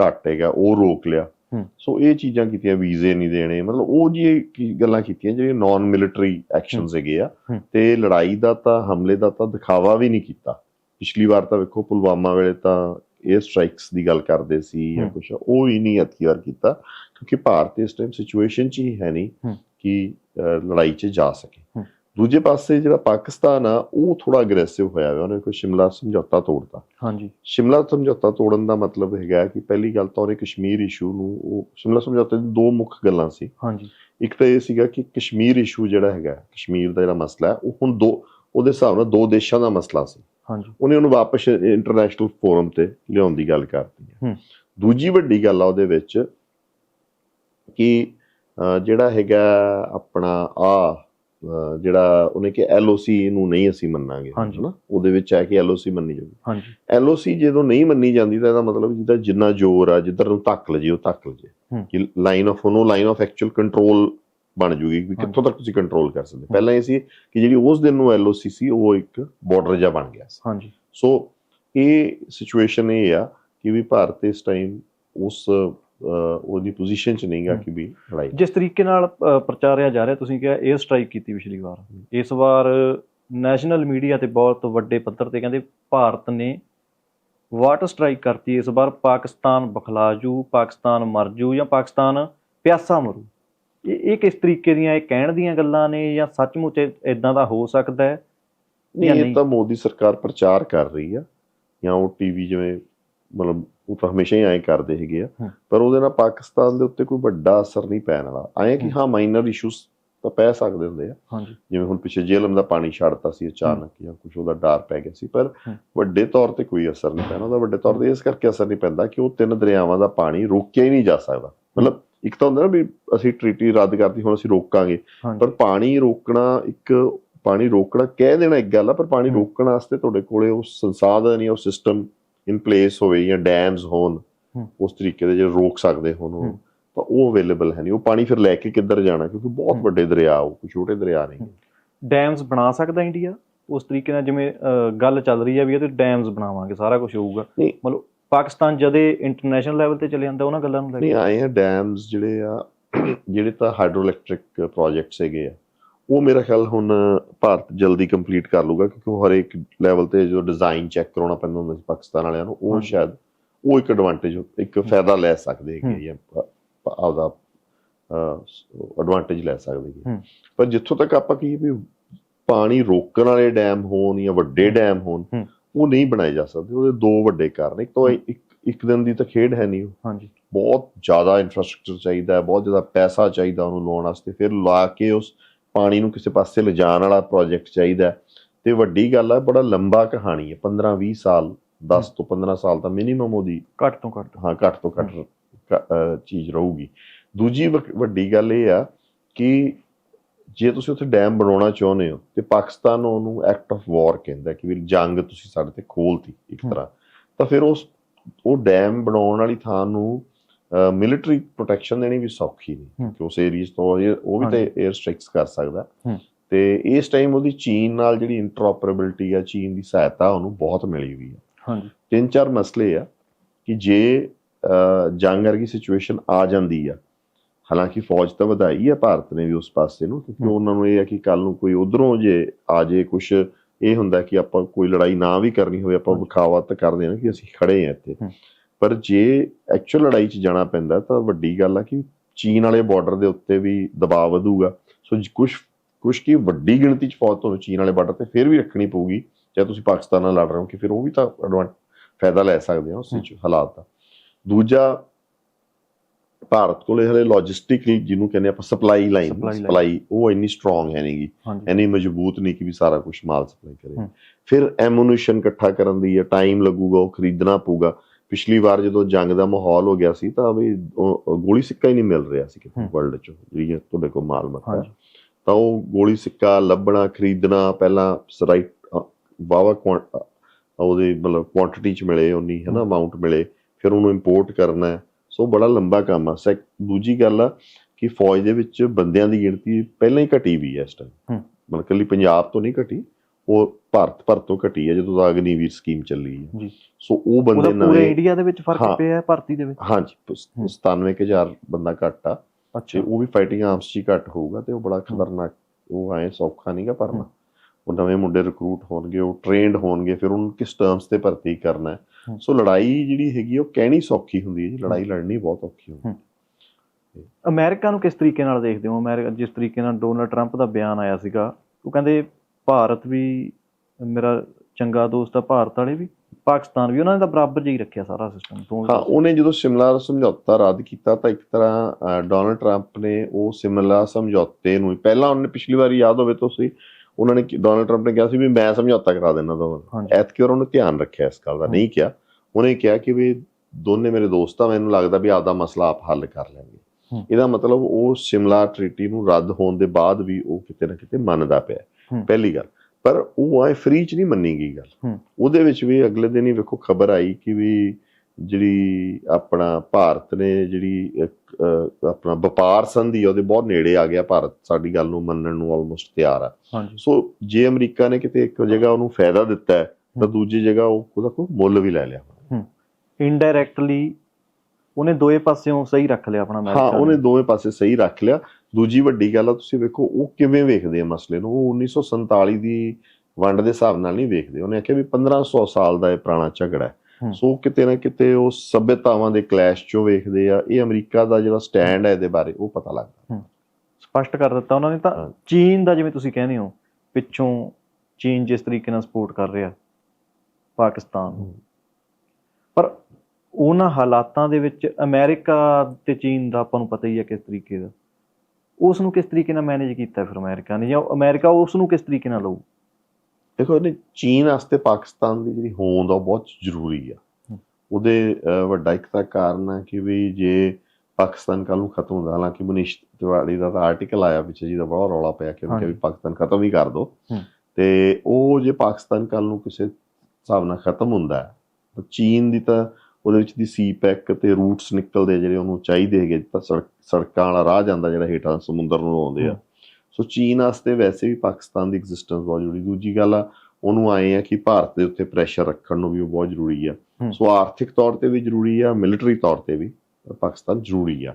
ਘੱਟ ਹੈਗਾ ਉਹ ਰੋਕ ਲਿਆ। ਸੋ ਇਹ ਚੀਜ਼ਾਂ ਕੀਤੀਆਂ ਵੀਜ਼ੇ ਨਹੀਂ ਦੇਣੇ। ਮਤਲਬ ਉਹ ਜੀ ਕੀ ਗੱਲਾਂ ਕੀਤੀਆਂ ਜਿਹੜੀਆਂ ਨਾਨ ਮਿਲਟਰੀ ਐਕਸ਼ਨਸ ਹੈਗੇ ਆ। ਤੇ ਲੜਾਈ ਦਾ ਤਾਂ ਹਮਲੇ ਦਾ ਤਾਂ ਦਿਖਾਵਾ ਵੀ ਨਹੀਂ ਕੀਤਾ। ਪਿਛਲੀ ਵਾਰ ਤਾਂ ਵੇਖੋ ਪੁਲਵਾਮਾ ਵੇਲੇ ਤਾਂ 에ਅਰ ਸਟ੍ਰਾਈਕਸ ਦੀ ਗੱਲ ਕਰਦੇ ਸੀ ਜਾਂ। ਕੁਝ ਉਹ ਹੀ ਨਹੀਂ ਅਤਕੀ ਵਾਰ ਕੀਤਾ। ਕਿਉਂਕਿ ਭਾਰਤ ਇਸ ਟਾਈਮ ਸਿਚੁਏਸ਼ਨ 'ਚ ਹੀ ਹੈ ਨਹੀਂ। ਕਿ ਲੜਾਈ 'ਚ ਜਾ ਸਕੇ। ਦੂਜੇ ਪਾਸੇ ਜਿਹੜਾ ਪਾਕਿਸਤਾਨ ਆ ਉਹ ਥੋੜਾ ਅਗਰੈਸਿਵ ਹੋਇਆ ਹੈ ਉਹਨੇ ਕੋਈ ਸ਼ਿਮਲਾ ਸਮਝੌਤਾ ਤੋੜਤਾ। ਹਾਂਜੀ। ਸ਼ਿਮਲਾ ਸਮਝੌਤਾ ਤੋੜਨ ਦਾ ਮਤਲਬ ਹੈਗਾ ਕਿ ਪਹਿਲੀ ਗੱਲ ਤਾਂ ਉਹਨੇ ਕਸ਼ਮੀਰ ਇਸ਼ੂ ਨੂੰ ਉਹ ਸ਼ਿਮਲਾ ਸਮਝੌਤੇ ਦੀ ਦੋ ਮੁੱਖ ਗੱਲਾਂ ਸੀ। ਹਾਂਜੀ। ਇੱਕ ਤਾਂ ਇਹ ਸੀਗਾ ਕਿ ਕਸ਼ਮੀਰ ਇਸ਼ੂ ਜਿਹੜਾ ਹੈਗਾ ਕਸ਼ਮੀਰ ਦਾ ਜਿਹੜਾ ਮਸਲਾ ਹੈ ਉਹ ਹੁਣ ਦੋ ਉਹਦੇ ਹਿਸਾਬ ਨਾਲ ਦੋ ਦੇਸ਼ਾਂ ਦਾ ਮਸਲਾ ਸੀ। ਹਾਂਜੀ। ਉਹਨੇ ਉਹਨੂੰ ਵਾਪਸ ਇੰਟਰਨੈਸ਼ਨਲ ਫੋਰਮ ਤੇ ਲਿਆਉਣ ਦੀ ਗੱਲ ਕਰਤੀ ਹੈ। ਹੂੰ। ਦੂਜੀ ਵੱਡੀ ਗੱਲ ਆ ਉਹਦੇ ਵਿੱਚ ਕਿ ਜਿਹੜਾ ਹੈਗਾ ਆਪਣਾ ਆ ਜਿਹੜਾ ਉਹਨੇ ਕਿ ਐਲਓਸੀ ਨੂੰ ਨਹੀਂ ਅਸੀਂ ਮੰਨਾਂਗੇ। ਹਨਾ? ਉਹਦੇ ਵਿੱਚ ਹੈ ਕਿ ਐਲਓਸੀ ਮੰਨੀ ਜਾਊਗੀ ਹਾਂਜੀ। ਐਲਓਸੀ ਜਦੋਂ ਨਹੀਂ ਮੰਨੀ ਜਾਂਦੀ ਤਾਂ ਇਹਦਾ ਮਤਲਬ ਜਿਹਦਾ ਜਿੰਨਾ ਜ਼ੋਰ ਆ ਜਿੱਧਰ ਨੂੰ ਧੱਕ ਲਜੇ ਉਹ ਧੱਕ ਲਜੇ। ਕਿ ਲਾਈਨ ਆਫ ਉਹਨੂੰ ਲਾਈਨ ਆਫ ਐਕਚੁਅਲ ਕੰਟਰੋਲ ਬਣ ਜੂਗੀ ਵੀ ਕਿੱਥੋਂ ਤੱਕ ਤੁਸੀਂ ਕੰਟਰੋਲ ਕਰ ਸਕਦੇ। ਪਹਿਲਾਂ ਇਹ ਸੀ ਕਿ ਜਿਹੜੀ ਉਸ ਦਿਨ ਨੂੰ ਐਲਓਸੀ ਸੀ ਉਹ ਇੱਕ ਬਾਰਡਰ ਜਿਹਾ ਬਣ ਗਿਆ ਸੀ। ਹਾਂਜੀ। ਸੋ ਇਹ ਸਿਚੁਏਸ਼ਨ ਇਹ ਆ ਕਿ ਵੀ ਭਾਰਤ ਇਸ ਟਾਈਮ ਉਸ ਉਹਦੀ ਪੋਜੀਸ਼ਨ ਚ ਨਹੀਂਗਾ ਕਿ ਵੀ ਲੜਾਈ। ਜਿਸ ਤਰੀਕੇ ਨਾਲ ਪ੍ਰਚਾਰਿਆ ਜਾ ਰਿਹਾ ਤੁਸੀਂ ਕਿਹਾ 에ਅਰ ਸਟ੍ਰਾਈਕ ਕੀਤੀ ਪਿਛਲੀ ਵਾਰ। ਇਸ ਵਾਰ ਨੈਸ਼ਨਲ ਮੀਡੀਆ ਤੇ ਬਹੁਤ ਵੱਡੇ ਪੱਧਰ ਤੇ ਕਹਿੰਦੇ ਭਾਰਤ ਨੇ ਵਾਟਰ ਸਟ੍ਰਾਈਕ ਕਰਤੀ। ਇਸ ਵਾਰ ਪਾਕਿਸਤਾਨ ਬਖਲਾਜੂ ਪਾਕਿਸਤਾਨ ਮਰਜੂ ਜਾਂ ਪਾਕਿਸਤਾਨ ਪਿਆਸਾ ਮਰੂ। ਇਹ ਇਹ ਕਿਸ ਤਰੀਕੇ ਦੀਆਂ ਇਹ ਕਹਿਣ ਦੀਆਂ ਗੱਲਾਂ ਨੇ ਜਾਂ ਸੱਚਮੁੱਚ ਇਦਾਂ ਦਾ ਹੋ ਸਕਦਾ ਹੈ ਨਹੀਂ ਇਹ? ਤਾਂ ਮੋਦੀ ਸਰਕਾਰ ਪ੍ਰਚਾਰ ਕਰ ਰਹੀ ਆ ਜਾਂ ਉਹ ਟੀਵੀ ਜਿਵੇਂ ਮਤਲਬ ਉਹ ਤਾਂ ਹਮੇਸ਼ਾ ਹੀ ਐਂ ਕਰਦੇ ਹੈਗੇ ਆ। ਪਰ ਉਹਦੇ ਨਾਲ ਪਾਕਿਸਤਾਨ ਦੇ ਉੱਤੇ ਕੋਈ ਵੱਡਾ ਅਸਰ ਨਹੀਂ ਪੈਣ ਵਾਲਾ। ਐਂ ਕਿ। ਹਾਂ। ਮਾਈਨਰ ਇਸ਼ੂਸ ਤਾਂ ਪੈ ਸਕਦੇ ਹੁੰਦੇ ਆ। ਜਿਵੇਂ ਹੁਣ ਪਿੱਛੇ ਜੇਲਮ ਦਾ ਪਾਣੀ ਛੱਡਤਾ ਸੀ ਅਚਾਨਕ ਜਾਂ ਕੁਝ ਉਹਦਾ ਡਰ ਪੈ ਗਿਆ ਸੀ। ਪਰ। ਵੱਡੇ ਤੌਰ ਤੇ ਕੋਈ ਅਸਰ ਨਹੀਂ ਪੈਣਾ। ਉਹਦਾ ਵੱਡੇ ਤੌਰ ਤੇ ਇਸ ਕਰਕੇ ਅਸਰ ਨਹੀਂ ਪੈਂਦਾ ਕਿ ਉਹ ਤਿੰਨ ਦਰਿਆਵਾਂ ਦਾ ਪਾਣੀ ਰੋਕਿਆ ਹੀ ਨਹੀਂ ਜਾ ਸਕਦਾ। ਮਤਲਬ ਇੱਕ ਤਾਂ ਹੁੰਦਾ ਨਾ ਵੀ ਅਸੀਂ ਟ੍ਰੀਟੀ ਰੱਦ ਕਰਤੀ ਹੁਣ ਅਸੀਂ ਰੋਕਾਂਗੇ। ਪਰ ਪਾਣੀ ਰੋਕਣਾ ਇੱਕ ਪਾਣੀ ਰੋਕਣਾ ਕਹਿ ਦੇਣਾ ਇੱਕ ਗੱਲ ਆ ਪਰ ਪਾਣੀ। ਰੋਕਣ ਵਾਸਤੇ ਤੁਹਾਡੇ ਕੋਲੇ ਉਹ ਸੰਸਾਧਨ ਜਾਂ ਉਹ ਸਿਸਟਮ ਇਨ ਪਲੇਸ ਹੋਵੇ ਜਾਂ ਡੈਮਸ ਹੋਣ। ਉਸ ਤਰੀਕੇ ਦੇ ਜਿਹੜੇ ਰੋਕ ਸਕਦੇ ਹੋਣ ਉਹ। ਤਾਂ ਉਹ ਅਵੇਲੇਬਲ ਹੈ ਨਹੀਂ ਉਹ ਪਾਣੀ ਫਿਰ ਲੈ ਕੇ ਕਿੱਧਰ ਜਾਣਾ ਕਿਉਂਕਿ ਬਹੁਤ। ਵੱਡੇ ਦਰਿਆ ਉਹ ਛੋਟੇ ਦਰਿਆ ਨਹੀਂ ਡੈਮਸ ਬਣਾ ਸਕਦਾ ਇੰਡੀਆ ਉਸ ਤਰੀਕੇ ਨਾਲ ਜਿਵੇਂ ਗੱਲ ਚੱਲ ਰਹੀ ਹੈ ਵੀ ਇਹਦੇ ਡੈਮਸ ਬਣਾਵਾਂਗੇ ਸਾਰਾ ਕੁਝ ਹੋਊਗਾ ਨਹੀਂ। ਮਤਲਬ ਪਾਕਿਸਤਾਨ ਜਦੇ ਇੰਟਰਨੈਸ਼ਨਲ ਲੈਵਲ ਤੇ ਚਲੇ ਜਾਂਦਾ ਉਹਨਾਂ ਗੱਲਾਂ ਨੂੰ ਲੈ ਨਹੀਂ ਕੇ ਆਏ ਆ ਡੈਮਸ ਜਿਹੜੇ ਆ ਜਿਹੜੇ ਤਾਂ ਹਾਈਡਰੋ ਇਲੈਕਟ੍ਰਿਕ ਪ੍ਰੋਜੈਕਟਸ ਹੈਗੇ ਆ ਉਹ ਮੇਰਾ ਖਿਆਲ ਹੁਣ ਭਾਰਤ ਜਲਦੀ ਕੰਪਲੀਟ ਕਰ ਲੂਗਾ ਕਿਉਂਕਿ ਉਹ ਹਰੇਕ ਲੈਵਲ ਤੇ ਜੋ ਡਿਜ਼ਾਈਨ ਚੈੱਕ ਕਰਾਉਣਾ ਪੈਂਦਾ ਹੁੰਦਾ ਸੀ ਪਾਕਿਸਤਾਨ ਵਾਲਿਆਂ ਨੂੰ ਉਹ। ਸ਼ਾਇਦ ਉਹ ਇੱਕ ਐਡਵਾਂਟੇਜ ਇੱਕ ਫਾਇਦਾ ਲੈ ਸਕਦੇ ਹੈਗੇ ਜਾਂ ਆਪਦਾ ਐਡਵਾਂਟੇਜ ਲੈ ਸਕਦੇ ਹੈਗੇ। ਪਰ ਜਿੱਥੋਂ ਤੱਕ ਆਪਾਂ ਕਹੀਏ ਵੀ ਪਾਣੀ ਰੋਕਣ ਵਾਲੇ ਡੈਮ ਹੋਣ ਜਾਂ ਵੱਡੇ ਡੈਮ ਹੋਣ। ਉਹ ਨਹੀਂ ਬਣਾਏ ਜਾ ਸਕਦੇ ਉਹਦੇ ਦੋ ਵੱਡੇ ਕਾਰਨ ਇੱਕ ਤਾਂ ਇੱਕ ਇੱਕ ਦਿਨ ਦੀ ਤਾਂ ਖੇਡ ਹੈ ਨਹੀਂ ਉਹ। ਹਾਂਜੀ। ਬਹੁਤ ਜ਼ਿਆਦਾ ਇਨਫਰਾਸਟ੍ਰਕਚਰ ਚਾਹੀਦਾ ਹੈ ਬਹੁਤ ਜ਼ਿਆਦਾ ਪੈਸਾ ਚਾਹੀਦਾ ਉਹਨੂੰ ਲਾਉਣ ਵਾਸਤੇ ਫਿਰ ਲਾ ਕੇ ਉਸ ਪਾਣੀ ਨੂੰ ਕਿਸੇ ਪਾਸੇ ਲਿਜਾਣ ਵਾਲਾ ਪ੍ਰੋਜੈਕਟ ਚਾਹੀਦਾ। ਤੇ ਵੱਡੀ ਗੱਲ ਹੈ ਬੜਾ ਲੰਬਾ ਕਹਾਣੀ ਹੈ 15 20 ਸਾਲ 10 ਤੋਂ 15 ਸਾਲ ਤਾਂ ਮਿਨੀਮਮ ਉਹਦੀ ਘੱਟ ਤੋਂ ਘੱਟ ਹਾਂ ਘੱਟ ਤੋਂ ਘੱਟ ਚੀਜ਼ ਰਹੂਗੀ ਦੂਜੀ ਵੱਡੀ ਗੱਲ ਇਹ ਆ ਕਿ ਜੇ ਤੁਸੀਂ ਉੱਥੇ ਡੈਮ ਬਣਾਉਣਾ ਚਾਹੁੰਦੇ ਹੋ ਤੇ ਪਾਕਿਸਤਾਨ ਉਹਨੂੰ ਐਕਟ ਆਫ ਵਾਰ ਕਹਿੰਦਾ ਕਿ ਵੀ ਜੰਗ ਤੁਸੀਂ ਸਾਡੇ ਤੇ ਖੋਲਤੀ ਇੱਕ। ਤਰ੍ਹਾਂ ਤਾਂ ਫਿਰ ਉਸ ਉਹ ਡੈਮ ਬਣਾਉਣ ਵਾਲੀ ਥਾਂ ਨੂੰ ਮਿਲਟਰੀ ਪ੍ਰੋਟੈਕਸ਼ਨ ਦੇਣੀ ਵੀ ਸੌਖੀ ਨਹੀਂ। ਕਿ ਉਸ ਏਰੀਆ ਤੋਂ ਉਹ ਵੀ ਤਾਂ। 에ਅਰ ਸਟ੍ਰਾਈਕਸ ਕਰ ਸਕਦਾ। ਤੇ ਇਸ ਟਾਈਮ ਉਹਦੀ ਚੀਨ ਨਾਲ ਜਿਹੜੀ ਇੰਟਰਆਪਰੇਬਿਲਟੀ ਆ ਚੀਨ ਦੀ ਸਹਾਇਤਾ ਉਹਨੂੰ ਬਹੁਤ ਮਿਲੀ ਹੋਈ ਹੈ ਹਾਂਜੀ ਤਿੰਨ ਚਾਰ ਮਸਲੇ ਆ ਕਿ ਜੇ ਜੰਗ ਵਰਗੀ ਸਿਚੁਏਸ਼ਨ ਆ ਜਾਂਦੀ ਆ ਹਾਲਾਂਕਿ ਫੌਜ ਤਾਂ ਵਧਾਈ ਆ ਭਾਰਤ ਨੇ ਵੀ ਉਸ ਪਾਸੇ ਨੂੰ ਕਿਉਂਕਿ। ਉਹਨਾਂ ਨੂੰ ਇਹ ਆ ਕਿ ਕੱਲ ਨੂੰ ਕੋਈ ਉਧਰੋਂ ਜੇ ਆ ਜੇ ਕੁਝ ਇਹ ਹੁੰਦਾ ਕਿ ਆਪਾਂ ਕੋਈ ਲੜਾਈ ਨਾ ਵੀ ਕਰਨੀ ਹੋਵੇ ਆਪਾਂ। ਵਿਖਾਵਾ ਤਾਂ ਕਰਦੇ ਹਾਂ ਕਿ ਅਸੀਂ ਖੜੇ ਆ ਇੱਥੇ। ਪਰ ਜੇ ਐਕਚੁਅਲ ਲੜਾਈ 'ਚ ਜਾਣਾ ਪੈਂਦਾ ਤਾਂ ਵੱਡੀ ਗੱਲ ਆ ਕਿ ਚੀਨ ਵਾਲੇ ਬਾਰਡਰ ਦੇ ਉੱਤੇ ਵੀ ਦਬਾਅ ਵਧੂਗਾ। ਸੋ ਕੁਝ ਕੁਝ ਕੀ ਵੱਡੀ ਗਿਣਤੀ 'ਚ ਫੌਜ ਤੁਹਾਨੂੰ ਚੀਨ ਵਾਲੇ ਬਾਰਡਰ ਤੇ ਫਿਰ ਵੀ ਰੱਖਣੀ ਪਊਗੀ ਚਾਹੇ ਤੁਸੀਂ ਪਾਕਿਸਤਾਨ ਨਾਲ ਲੜ ਰਹੇ ਹੋ ਕਿ ਫਿਰ ਉਹ ਵੀ ਤਾਂ ਐਡਵਾਂਟ ਫਾਇਦਾ ਲੈ ਸਕਦੇ ਆ ਉਸ ਵਿੱਚ ਹਾਲਾਤ ਦਾ। ਦੂਜਾ ਭਾਰਤ ਕੋਲੇ ਹਲੇ ਲੌਜਿਸਟਿਕਲੀ ਜਿਹਨੂੰ ਕਹਿੰਦੇ ਆਪਾਂ ਸਪਲਾਈ ਲਾਈਨ। ਸਪਲਾਈ ਉਹ ਇੰਨੀ ਸਟਰੋਂਗ ਹੈ ਨਹੀਂਗੀ ਇੰਨੀ ਮਜ਼ਬੂਤ ਨਹੀਂ ਕਿ ਵੀ ਸਾਰਾ ਕੁਝ ਮਾਲ ਸਪਲਾਈ ਕਰੇ। ਫਿਰ ਐਮੂਨੀਸ਼ਨ ਇਕੱਠਾ ਕਰਨ ਦੀ ਹੈ ਟਾਈਮ ਲੱਗੂਗਾ ਉਹ ਖਰੀਦਣਾ ਪਊਗਾ। ਪਿਛਲੀ ਵਾਰ ਜਦੋਂ ਜੰਗ ਦਾ ਮਾਹੌਲ ਹੋ ਗਿਆ ਸੀ ਤਾਂ ਵੀ ਗੋਲੀ ਸਿੱਕਾ ਹੀ ਨਹੀਂ ਮਿਲ ਰਿਹਾ ਸੀ ਕਿਤੇ। ਵਰਲਡ 'ਚ ਜਿਹੜੀ ਤੁਹਾਡੇ ਕੋਲ ਮਾਲ ਮੱਤਾ ਤਾਂ ਉਹ ਗੋਲੀ ਸਿੱਕਾ ਲੱਭਣਾ ਖਰੀਦਣਾ ਪਹਿਲਾਂ ਰਾਈਟ ਵਾਵਾ ਉਹਦੇ ਮਤਲਬ ਕੁਆਂਟੀਟੀ ਚ ਮਿਲੇ ਉਨੀ ਹੈ ਨਾ। ਅਮਾਉਂਟ ਮਿਲੇ ਫਿਰ ਉਹਨੂੰ ਇੰਪੋਰਟ ਕਰਨਾ ਹੈ ਸੋ ਬੜਾ ਲੰਬਾ ਕੰਮ ਆ ਸੈਕ ਦੂਜੀ ਗੱਲ ਆ ਕਿ ਫੌਜ ਦੇ ਵਿੱਚ ਬੰਦਿਆਂ ਦੀ ਗਿਣਤੀ ਪਹਿਲਾਂ ਹੀ ਘਟੀ ਵੀ ਹੈ ਇਸ ਟਾਈਮ। ਮਤਲਬ ਕੱਲੀ ਪੰਜਾਬ ਤੋਂ ਨਹੀਂ ਘਟੀ ਉਹ ਭਾਰਤ ਭਰ ਤੋਂ ਘਟੀ ਹੈ ਜਦੋਂ ਦਾ ਅਗਨੀਵੀਰ ਸਕੀਮ ਚੱਲੀ ਹੈ। ਜੀ। ਸੋ ਉਹ ਬੰਦੇ ਪੂਰੇ ਨਵੇਂ ਇੰਡੀਆ ਦੇ ਵਿੱਚ ਫ਼ਰਕ। ਪਿਆ ਹੈ ਭਰਤੀ ਦੇ ਵਿੱਚ? ਹਾਂਜੀ ਹਮ। 97000 ਬੰਦਾ ਘੱਟ ਆ। ਅੱਛਾ। ਉਹ ਵੀ ਫਾਈਟਿੰਗ ਆਰਮਸ 'ਚ ਘੱਟ ਹੋਊਗਾ ਤੇ ਉਹ ਬੜਾ ਖਤਰਨਾਕ ਉਹ ਐ ਸੌਖਾ ਨਹੀਂਗਾ ਭਰਨਾ। ਉਹ ਨਵੇਂ ਮੁੰਡੇ ਰਿਕਰੂਟ ਹੋਣਗੇ ਉਹ ਟ੍ਰੇਨਡ ਹੋਣਗੇ ਫਿਰ ਉਹਨੂੰ ਕਿਸ ਟਰਮਸ ਤੇ ਭਰਤੀ ਕਰਨਾ ਹੈ। ਸੋ ਲੜਾਈ ਜਿਹੜੀ ਹੈਗੀ ਉਹ ਕਹਿਣੀ ਸੌਖੀ ਹੁੰਦੀ ਹੈ ਜੀ। ਲੜਾਈ ਲੜਨੀ ਬਹੁਤ ਔਖੀ ਹੁੰਦੀ ਹੈ। ਅਮਰੀਕਾ ਨੂੰ ਕਿਸ ਤਰੀਕੇ ਨਾਲ ਦੇਖਦੇ ਹੋ? ਅਮਰੀਕਾ ਜਿਸ ਤਰੀਕੇ ਨਾਲ ਡੋਨਲਡ ਟਰੰਪ ਦਾ ਬਿਆਨ ਆਇਆ ਸੀਗਾ ਉਹ ਕਹਿੰਦੇ ਭਾਰਤ ਵੀ ਮੇਰਾ ਚੰਗਾ ਦੋਸਤ ਆ ਭਾਰਤ ਵਾਲੇ ਵੀ ਪਾਕਿਸਤਾਨ ਵੀ ਉਹਨਾਂ ਨੇ ਤਾਂ ਬਰਾਬਰ ਜਿਹਾ ਹੀ ਰੱਖਿਆ ਸਾਰਾ ਸਿਸਟਮ ਤੋਂ ਹਾਂ ਉਹਨੇ ਜਦੋਂ ਸਿਮਲਾ ਸਮਝੌਤਾ ਰੱਦ ਕੀਤਾ ਤਾਂ ਇੱਕ ਤਰ੍ਹਾਂ ਡੋਨਾਲਡ ਟਰੰਪ ਨੇ ਉਹ ਸਿਮਲਾ ਸਮਝੌਤੇ ਨੂੰ ਪਹਿਲਾਂ ਉਹਨੇ ਪਿਛਲੀ ਵਾਰੀ ਯਾਦ ਹੋਵੇ ਤੁਸੀਂ ਉਹਨਾਂ ਨੇ ਡੋਨਾਲਡ ਟਰੰਪ ਨੇ ਕਿਹਾ ਸੀ ਵੀ ਮੈਂ ਸਮਝੌਤਾ ਕਰਾ ਦੇਣਾ ਦੋਵਾਂ ਦਾ ਹਾਂਜੀ ਐਤਕੀ ਵਾਰ ਉਹਨੇ ਧਿਆਨ ਰੱਖਿਆ ਇਸ ਗੱਲ ਦਾ। ਨਹੀਂ ਕਿਹਾ ਉਹਨੇ ਕਿਹਾ ਕਿ ਵੀ ਦੋਨੇ ਮੇਰੇ ਦੋਸਤ ਆ ਮੈਨੂੰ ਲੱਗਦਾ ਵੀ ਆਪਦਾ ਮਸਲਾ ਆਪ ਹੱਲ ਕਰ ਲੈਣਗੇ। ਇਹਦਾ ਮਤਲਬ ਉਹ ਸਿਮਲਾ ਟ੍ਰੀਟੀ ਨੂੰ ਰੱਦ ਹੋਣ ਦੇ ਬਾਅਦ ਵੀ ਉਹ ਕਿਤੇ ਨਾ ਕਿਤੇ ਮੰਨਦਾ ਪਿਆ। ਪਹਿਲੀ ਗੱਲ। ਪਰ ਉਹ ਐ ਫ੍ਰੀ ਚ ਨਹੀਂ ਮੰਨੀ ਗਈ ਗੱਲ। ਉਹਦੇ ਵਿੱਚ ਵੀ ਅਗਲੇ ਦਿਨ ਹੀ ਵੇਖੋ ਖਬਰ ਆਈ ਕਿ ਵੀ ਜਿਹੜੀ ਆਪਣਾ ਭਾਰਤ ਨੇ ਜਿਹੜੀ ਆਪਣਾ ਵਪਾਰ ਸੰਧੀ ਉਹਦੇ ਬਹੁਤ ਨੇੜੇ ਆ ਗਿਆ ਭਾਰਤ। ਸਾਡੀ ਗੱਲ ਨੂੰ ਮੰਨਣ ਨੂੰ ਆਲਮੋਸਟ ਤਿਆਰ ਆ। ਹਾਂਜੀ। ਸੋ ਜੇ ਅਮਰੀਕਾ ਨੇ ਕਿਤੇ ਇੱਕ ਜਗ੍ਹਾ ਉਹਨੂੰ ਫਾਇਦਾ ਦਿੱਤਾ ਤਾਂ। ਦੂਜੀ ਜਗ੍ਹਾ ਉਹ ਉਹਦਾ ਕੋਈ ਮੁੱਲ ਵੀ ਲੈ ਲਿਆ। ਇਨਡਾਇਰੈਕਟਲੀ ਉਹਨੇ ਦੋਏ ਪਾਸਿਓਂ ਸਹੀ ਰੱਖ ਲਿਆ ਆਪਣਾ ਅਮਰੀਕਾ ਹਾਂ। ਉਹਨੇ ਦੋਵੇਂ ਪਾਸੇ ਸਹੀ ਰੱਖ ਲਿਆ। ਦੂਜੀ ਵੱਡੀ ਗੱਲ ਆ ਤੁਸੀਂ ਵੇਖੋ ਉਹ ਕਿਵੇਂ ਵੇਖਦੇ ਆ ਮਸਲੇ ਨੂੰ? ਉਹ 1947 ਦੀ ਵੰਡ ਦੇ ਹਿਸਾਬ ਨਾਲ ਨਹੀਂ ਵੇਖਦੇ। ਉਹਨੇ ਆਖਿਆ ਵੀ 1500 ਸਾਲ ਦਾ ਇਹ ਪੁਰਾਣਾ ਝਗੜਾ ਹੈ। ਸੋ ਕਿਤੇ ਨਾ ਕਿਤੇ ਉਹ ਸਭਿਅਤਾਵਾਂ ਦੇ ਕਲੈਸ਼ ਚੋਂ ਵੇਖਦੇ ਆ। ਇਹ ਅਮਰੀਕਾ ਦਾ ਜਿਹੜਾ ਸਟੈਂਡ ਹੈ ਇਹਦੇ ਬਾਰੇ ਉਹ ਪਤਾ ਲੱਗਦਾ। ਸਪਸ਼ਟ ਕਰ ਦਿੱਤਾ ਉਹਨਾਂ ਨੇ ਤਾਂ। ਚੀਨ ਦਾ ਜਿਵੇਂ ਤੁਸੀਂ ਕਹਿੰਦੇ ਹੋ ਪਿੱਛੋਂ ਚੀਨ ਜਿਸ ਤਰੀਕੇ ਨਾਲ ਸਪੋਰਟ ਕਰ ਰਿਹਾ ਪਾਕਿਸਤਾਨ ਉਹਨਾਂ ਹਾਲਾਤਾਂ ਦੇ ਵਿੱਚ ਅਮਰੀਕਾ ਤੇ ਚੀਨ ਦਾ ਆਪਾਂ ਨੂੰ ਪਤਾ ਹੀ ਹੈ ਕਿਸ ਤਰੀਕੇ ਦਾ ਉਸ ਨੂੰ ਕਿਸ ਤਰੀਕੇ ਨਾਲ ਮੈਨੇਜ ਕੀਤਾ ਫਿਰ ਅਮਰੀਕਾ ਨੇ ਜਾਂ ਅਮਰੀਕਾ ਉਸ ਨੂੰ ਕਿਸ ਤਰੀਕੇ ਨਾਲ ਲਊ ਦੇਖੋ ਇਹਨੇ ਚੀਨ ਵਾਸਤੇ ਪਾਕਿਸਤਾਨ ਦੀ ਜਿਹੜੀ ਹੋਂਦ ਆ ਬਹੁਤ ਜ਼ਰੂਰੀ ਆ। ਉਹਦੇ ਵੱਡਾ ਇੱਕ ਤਾਂ ਕਾਰਨ ਆ ਕਿ ਵੀ ਜੇ ਪਾਕਿਸਤਾਨ ਕੱਲ ਨੂੰ ਖਤਮ ਹੁੰਦਾ ਹਾਲਾਂਕਿ ਮਨੀਸ਼ ਤਿਵਾੜੀ ਦਾ ਤਾਂ ਆਰਟੀਕਲ ਆਇਆ ਪਿੱਛੇ ਜਿਹਦਾ ਬਹੁਤ ਰੌਲਾ ਪਿਆ ਕਿ ਵੀ। ਪਾਕਿਸਤਾਨ ਖਤਮ ਹੀ ਕਰ ਦੋ। ਤੇ ਉਹ ਜੇ ਪਾਕਿਸਤਾਨ ਕੱਲ ਨੂੰ ਕਿਸੇ ਹਿਸਾਬ ਨਾਲ ਖਤਮ ਹੁੰਦਾ ਤਾਂ ਚੀਨ ਦੀ ਤਾਂ ਉਹਦੇ ਵਿੱਚ ਦੀ ਸੀ ਪੈਕ ਤੇ ਰੂਟਸ ਨਿਕਲਦੇ ਜਿਹੜੇ ਉਹਨੂੰ ਚਾਹੀਦੇ ਹੈਗੇ ਤਾਂ ਸੜਕ ਵਾਲਾ ਰਾਹ ਜਾਂਦਾ ਜਿਹੜਾ ਹੇਠਾਂ ਸਮੁੰਦਰ ਨੂੰ ਆਉਂਦੇ ਆ। ਸੋ ਚੀਨ ਵਾਸਤੇ ਵੈਸੇ ਵੀ ਪਾਕਿਸਤਾਨ ਦੀ ਐਗਜ਼ਿਸਟੈਂਸ ਬਹੁਤ ਜ਼ਰੂਰੀ। ਦੂਜੀ ਗੱਲ ਆ ਉਹਨੂੰ ਆਏ ਆ ਕਿ ਭਾਰਤ ਦੇ ਉੱਤੇ ਪ੍ਰੈਸ਼ਰ ਰੱਖਣ ਨੂੰ ਵੀ ਉਹ ਬਹੁਤ ਜ਼ਰੂਰੀ ਆ। ਸੋ ਆਰਥਿਕ ਤੌਰ ਤੇ ਵੀ ਜ਼ਰੂਰੀ ਆ ਮਿਲਟਰੀ ਤੌਰ ਤੇ ਵੀ ਪਾਕਿਸਤਾਨ ਜ਼ਰੂਰੀ ਆ।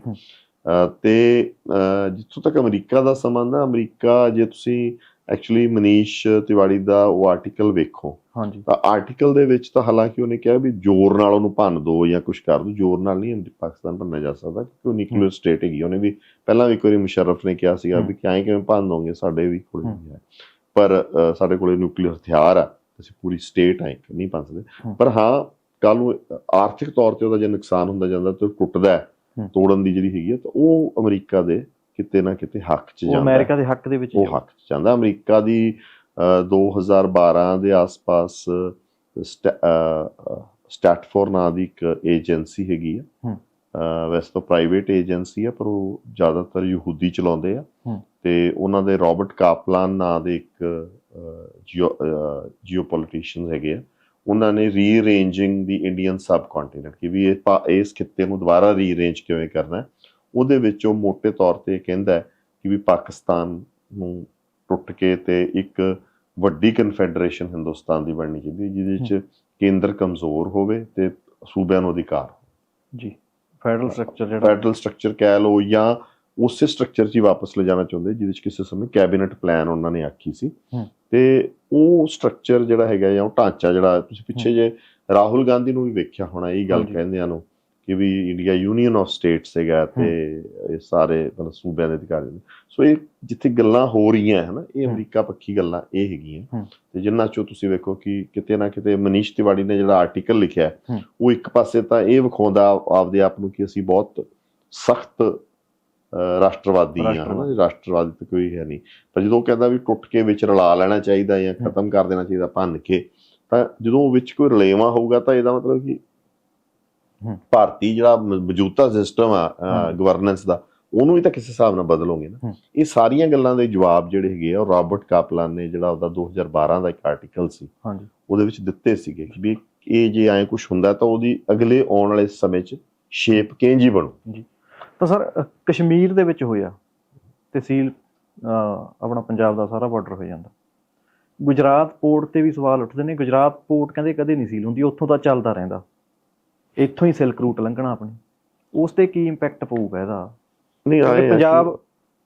ਤੇ ਜਿੱਥੋਂ ਤੱਕ ਅਮਰੀਕਾ ਦਾ ਸੰਬੰਧ ਆ ਅਮਰੀਕਾ ਜੇ ਤੁਸੀਂ ਐਕਚੁਅਲੀ ਮਨੀਸ਼ ਤਿਵਾੜੀ ਦਾ ਉਹ ਆਰਟੀਕਲ ਵੇਖੋ। ਹਾਂਜੀ। ਤਾਂ ਆਰਟੀਕਲ ਦੇ ਵਿੱਚ ਤਾਂ ਹਾਲਾਂਕਿ ਉਹਨੇ ਕਿਹਾ ਵੀ ਜ਼ੋਰ ਨਾਲ ਉਹਨੂੰ ਭੰਨ ਦੋ ਜਾਂ ਕੁਝ ਕਰ ਦੋ। ਜ਼ੋਰ ਨਾਲ ਨਹੀਂ ਪਾਕਿਸਤਾਨ ਭੰਨਿਆ ਜਾ ਸਕਦਾ ਕਿਉਂਕਿ ਉਹ ਨਿਊਕਲੀਅਰ ਸਟੇਟ ਹੈਗੀ। ਉਹਨੇ ਵੀ ਪਹਿਲਾਂ ਵੀ ਇੱਕ ਵਾਰੀ ਮੁਸ਼ਰਫ ਨੇ ਕਿਹਾ ਸੀਗਾ ਵੀ ਕਿਵੇਂ ਕਿਵੇਂ ਭੰਨ ਦੋਗੇ ਸਾਡੇ ਵੀ ਕੋਲ। ਨਹੀਂ ਹੈ। ਪਰ ਸਾਡੇ ਕੋਲੇ ਨਿਊਕਲੀਅਰ ਹਥਿਆਰ ਆ। ਅਸੀਂ ਪੂਰੀ ਸਟੇਟ ਆ ਇੱਕ ਨਹੀਂ ਭੰਨ ਸਕਦੇ। ਪਰ ਹਾਂ ਕੱਲ ਨੂੰ ਆਰਥਿਕ ਤੌਰ ਤੇ ਉਹਦਾ ਜੇ ਨੁਕਸਾਨ ਹੁੰਦਾ ਜਾਂਦਾ ਤੇ ਟੁੱਟਦਾ। ਤੋੜਨ ਦੀ ਜਿਹੜੀ ਹੈਗੀ ਆ ਤਾਂ ਉਹ ਅਮਰੀਕਾ ਦੇ ਕਿਤੇ ਨਾ ਕਿਤੇ ਹੱਕ 'ਚ ਜਾਂਦਾ। ਅਮਰੀਕਾ ਦੇ ਹੱਕ ਦੇ ਵਿੱਚ ਉਹ ਹੱਕ 'ਚ ਜਾਂਦਾ। ਅਮਰੀਕਾ ਦੀ ਅ, 2012 ਦੇ ਆਸ-ਪਾਸ ਸਟੈਟਫੋਰ ਨਾਂ ਦੀ ਇੱਕ ਏਜੰਸੀ ਹੈਗੀ ਆ। ਵੈਸੇ ਤਾਂ ਪ੍ਰਾਈਵੇਟ ਏਜੰਸੀ ਆ ਪਰ ਉਹ ਜ਼ਿਆਦਾਤਰ ਯਹੂਦੀ ਚਲਾਉਂਦੇ ਆ। ਤੇ ਉਹਨਾਂ ਦੇ ਰਾਬਰਟ ਕਾਪਲਾਨ ਨਾਂ ਦੇ ਇੱਕ ਜੀਓ ਜੀਓਪੋਲਿਟੀਸ਼ੀਅਨ ਹੈਗੇ ਆ। ਉਹਨਾਂ ਨੇ ਰੀਅਰੇਂਜਿੰਗ ਦੀ ਇੰਡੀਅਨ ਸਬ ਕੰਟੀਨੈਂਟ ਕਿ ਵੀ ਇਹ ਇਸ ਖਿੱਤੇ ਨੂੰ ਦੁਬਾਰਾ ਰੀਅਰੇਂਜ ਕਿਵੇਂ ਕਰਨਾ ਹੈ? ਉਹਦੇ ਵਿੱਚ ਉਹ ਮੋٹے ਤੌਰ ਤੇ ਕਹਿੰਦਾ ਕਿ ਵੀ ਪਾਕਿਸਤਾਨ ਨੂੰ ਟੁੱਟ ਕੇ ਤੇ ਇੱਕ ਵੱਡੀ ਕਨਫੈਡਰੇਸ਼ਨ ਹਿੰਦੁਸਤਾਨ ਦੀ ਬਣਨੀ ਚਾਹੀਦੀ ਜਿਹਦੇ ਵਿੱਚ ਕੇਂਦਰ ਕਮਜ਼ੋਰ ਹੋਵੇ ਤੇ ਸੂਬਿਆਂ ਨੂੰ ਅਧਿਕਾਰ ਜੀ ਫੈਡਰਲ ਸਟਰਕਚਰ ਜਿਹੜਾ ਫੈਡਰਲ ਸਟਰਕਚਰ ਕਹਿ ਲਓ ਜਾਂ ਉਸੇ ਸਟਰਕਚਰ 'ਚ ਹੀ ਵਾਪਸ ਲੈ ਜਾਣਾ ਚਾਹੁੰਦੇ ਜਿਹਦੇ ਵਿੱਚ ਕਿਸੇ ਸਮੇਂ ਕੈਬਨਿਟ ਪਲਾਨ ਉਹਨਾਂ ਨੇ ਆਖੀ ਸੀ। ਤੇ ਉਹ ਸਟਰਕਚਰ ਜਿਹੜਾ ਹੈਗਾ ਜਾਂ ਉਹ ਢਾਂਚਾ ਜਿਹੜਾ ਤੁਸੀਂ ਪਿੱਛੇ ਜੇ ਰਾਹੁਲ ਗਾਂਧੀ ਨੂੰ ਵੀ ਵੇਖਿਆ ਹੋਣਾ ਇਹ ਗੱਲ। ਕਹਿੰਦਿਆਂ ਨੂੰ ਕਿ ਵੀ ਇੰਡੀਆ ਯੂਨੀਅਨ ਆਫ ਸਟੇਟਸ ਹੈਗਾ ਤੇ ਇਹ ਸਾਰੇ ਮਤਲਬ ਸੂਬਿਆਂ ਦੇ ਅਧਿਕਾਰੀ ਨੇ ਸੋ ਇਹ ਜਿੱਥੇ ਗੱਲਾਂ ਹੋ ਰਹੀਆਂ ਹਨ ਇਹ। ਅਮਰੀਕਾ ਪੱਖੀ ਗੱਲਾਂ ਇਹ ਹੈਗੀਆਂ। ਤੇ ਜਿੰਨਾ ਚੋਂ ਤੁਸੀਂ ਵੇਖੋ ਕਿ ਕਿਤੇ ਨਾ ਕਿਤੇ ਮਨੀਸ਼ ਤਿਵਾੜੀ ਨੇ ਜਿਹੜਾ ਆਰਟੀਕਲ ਲਿਖਿਆ। ਉਹ ਇੱਕ ਪਾਸੇ ਤਾਂ ਇਹ ਵਿਖਾਉਂਦਾ ਆਪਦੇ ਆਪ ਨੂੰ ਕਿ ਅਸੀਂ ਬਹੁਤ ਸਖਤ ਰਾਸ਼ਟਰਵਾਦੀ ਹਾਂ ਹਨਾ ਰਾਸ਼ਟਰਵਾਦੀ। ਤਾਂ ਕੋਈ ਹੈ ਨਹੀਂ ਪਰ ਜਦੋਂ ਕਹਿੰਦਾ ਵੀ ਟੁੱਟ ਕੇ ਵਿੱਚ ਰਲਾ ਲੈਣਾ ਚਾਹੀਦਾ ਜਾਂ ਖਤਮ ਕਰ ਦੇਣਾ ਚਾਹੀਦਾ ਭੰਨ ਕੇ ਤਾਂ ਜਦੋਂ ਵਿੱਚ ਕੋਈ ਰਲੇਵਾ ਹੋਊਗਾ ਤਾਂ ਇਹਦਾ ਮਤਲਬ ਕਿ। ਭਾਰਤੀ ਜਿਹੜਾ ਮੌਜੂਦਾ ਸਿਸਟਮ ਆ। ਗਵਰਨੈਂਸ ਦਾ ਉਹਨੂੰ ਵੀ ਤਾਂ ਕਿਸੇ ਹਿਸਾਬ ਨਾਲ ਬਦਲੋਗੇ ਨਾ। ਇਹ ਸਾਰੀਆਂ ਗੱਲਾਂ ਦੇ ਜਵਾਬ ਜਿਹੜੇ ਹੈਗੇ ਆ ਰਾਬਰਟ ਕਾਪਲਾਨ ਨੇ ਜਿਹੜਾ ਉਹਦਾ 2012 ਦਾ ਇੱਕ ਆਰਟੀਕਲ ਸੀ। ਹਾਂਜੀ। ਉਹਦੇ ਵਿੱਚ ਦਿੱਤੇ ਸੀਗੇ ਕਿ ਵੀ ਇਹ ਜੇ ਐਂ ਕੁਝ ਹੁੰਦਾ ਤਾਂ ਉਹਦੀ ਅਗਲੇ ਆਉਣ ਵਾਲੇ ਸਮੇਂ 'ਚ ਸ਼ੇਪ ਕਿੰਜ ਹੀ ਬਣੂ। ਤਾਂ ਸਰ ਕਸ਼ਮੀਰ ਦੇ ਵਿੱਚ ਹੋਇਆ ਤਹਿਸੀਲ ਆਪਣਾ ਪੰਜਾਬ ਦਾ ਸਾਰਾ ਬਾਰਡਰ ਹੋ ਜਾਂਦਾ। ਗੁਜਰਾਤ ਪੋਰਟ ਤੇ ਵੀ ਸਵਾਲ ਉੱਠਦੇ ਨੇ। ਗੁਜਰਾਤ ਪੋਰਟ ਕਹਿੰਦੇ ਕਦੇ ਨਹੀਂ ਸੀਲ ਹੁੰਦੀ ਉੱਥੋਂ ਤਾਂ ਚੱਲਦਾ ਰਹਿੰਦਾ। ਇੱਥੋਂ ਹੀ ਸਿਲਕ ਰੂਟ ਲੰਘਣਾ ਆਪਣੀ। ਉਸ ਤੇ ਕੀ ਇੰਪੈਕਟ ਪਊਗਾ ਇਹਦਾ? ਨਹੀਂ ਆਏ ਆ ਪੰਜਾਬ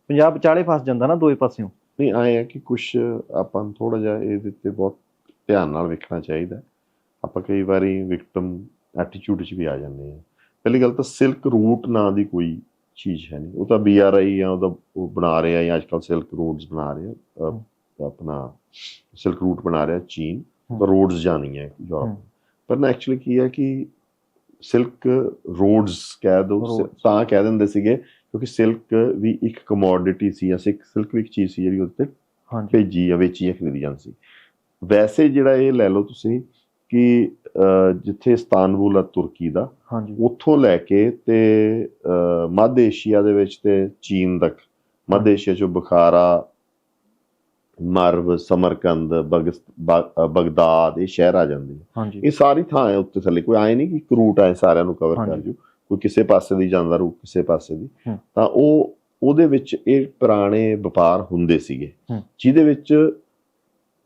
ਪੰਜਾਬ ਵਿਚਾਲੇ ਫਸ ਜਾਂਦਾ ਨਾ ਦੋਏ ਪਾਸਿਓਂ। ਨਹੀਂ ਆਏ ਆ ਕਿ ਕੁਝ ਆਪਾਂ ਨੂੰ ਥੋੜਾ ਜਿਹਾ ਇਹਦੇ ਤੇ ਬਹੁਤ ਧਿਆਨ ਨਾਲ ਵੇਖਣਾ ਚਾਹੀਦਾ। ਆਪਾਂ ਕਈ ਵਾਰੀ ਵਿਕਟਮ ਐਟੀਟਿਊਡ 'ਚ ਵੀ ਆ ਜਾਂਦੇ ਆ। ਪਹਿਲੀ ਗੱਲ ਤਾਂ ਸਿਲਕ ਰੂਟ ਨਾਂ ਦੀ ਕੋਈ ਚੀਜ਼ ਹੈ ਨਹੀਂ। ਉਹ ਤਾਂ ਬੀਆਰਆਈ ਜਾਂ ਉਹਦਾ ਉਹ ਬਣਾ ਰਿਹਾ ਜਾਂ ਅੱਜਕੱਲ ਸਿਲਕ ਰੋਡਸ ਬਣਾ ਰਿਹਾ। ਆਪਣਾ ਸਿਲਕ ਰੂਟ ਬਣਾ ਰਿਹਾ ਚੀਨ। ਤਾਂ ਰੋਡਸ ਜਾਣੀਆਂ ਯੂਰਪ। ਪਰ ਨਾ ਐਕਚੁਅਲੀ ਕੀ ਹੈ ਕਿ ਸਿਲਕ ਰੋਡਸ ਕਹਿ ਦੋ। ਤਾਂ ਕਹਿ ਦਿੰਦੇ ਸੀਗੇ ਕਿਉਂਕਿ ਸਿਲਕ ਵੀ ਇੱਕ ਕਮੋਡਿਟੀ ਸੀ ਜਾਂ ਸਿਲਕ ਵੀ ਇੱਕ ਚੀਜ਼ ਸੀ ਜਿਹੜੀ ਉਹਦੇ ਤੇ ਹਾਂਜੀ। ਭੇਜੀ ਜਾਂ ਵੇਚੀ ਜਾਂ ਖਰੀਦੀ ਜਾਂਦੀ ਸੀ। ਵੈਸੇ ਜਿਹੜਾ ਇਹ ਲੈ ਲਓ ਤੁਸੀਂ ਕਿ ਜਿੱਥੇ ਇਸਤਾਨਬੁਲ ਆ ਤੁਰਕੀ ਦਾ ਹਾਂਜੀ। ਉੱਥੋਂ ਲੈ ਕੇ ਤੇ ਮੱਧ ਏਸ਼ੀਆ ਦੇ ਵਿੱਚ ਤੇ ਚੀਨ ਤੱਕ ਮੱਧ ਏਸ਼ੀਆ ਚੋਂ ਬੁਖਾਰਾ ਮਰਵ ਸਮਰਕੰਦ ਬਗਦਾਦ ਇਹ ਸ਼ਹਿਰ ਆ ਜਾਂਦੇ ਹਾਂਜੀ ਇਹ ਸਾਰੀ ਥਾਂ ਹੈ ਉੱਤੇ ਥੱਲੇ ਕੋਈ ਆਏ ਨਹੀਂ ਕਿ ਇੱਕ ਰੂਟ ਆਏ ਸਾਰਿਆਂ ਨੂੰ ਕਵਰ ਕਰ। ਜੂ ਕੋਈ ਕਿਸੇ ਪਾਸੇ ਦੀ ਜਾਂਦਾ ਰੂਟ ਕਿਸੇ ਪਾਸੇ ਦੀ। ਤਾਂ ਉਹ ਉਹਦੇ ਵਿੱਚ ਇਹ ਪੁਰਾਣੇ ਵਪਾਰ ਹੁੰਦੇ ਸੀਗੇ। ਜਿਹਦੇ ਵਿੱਚ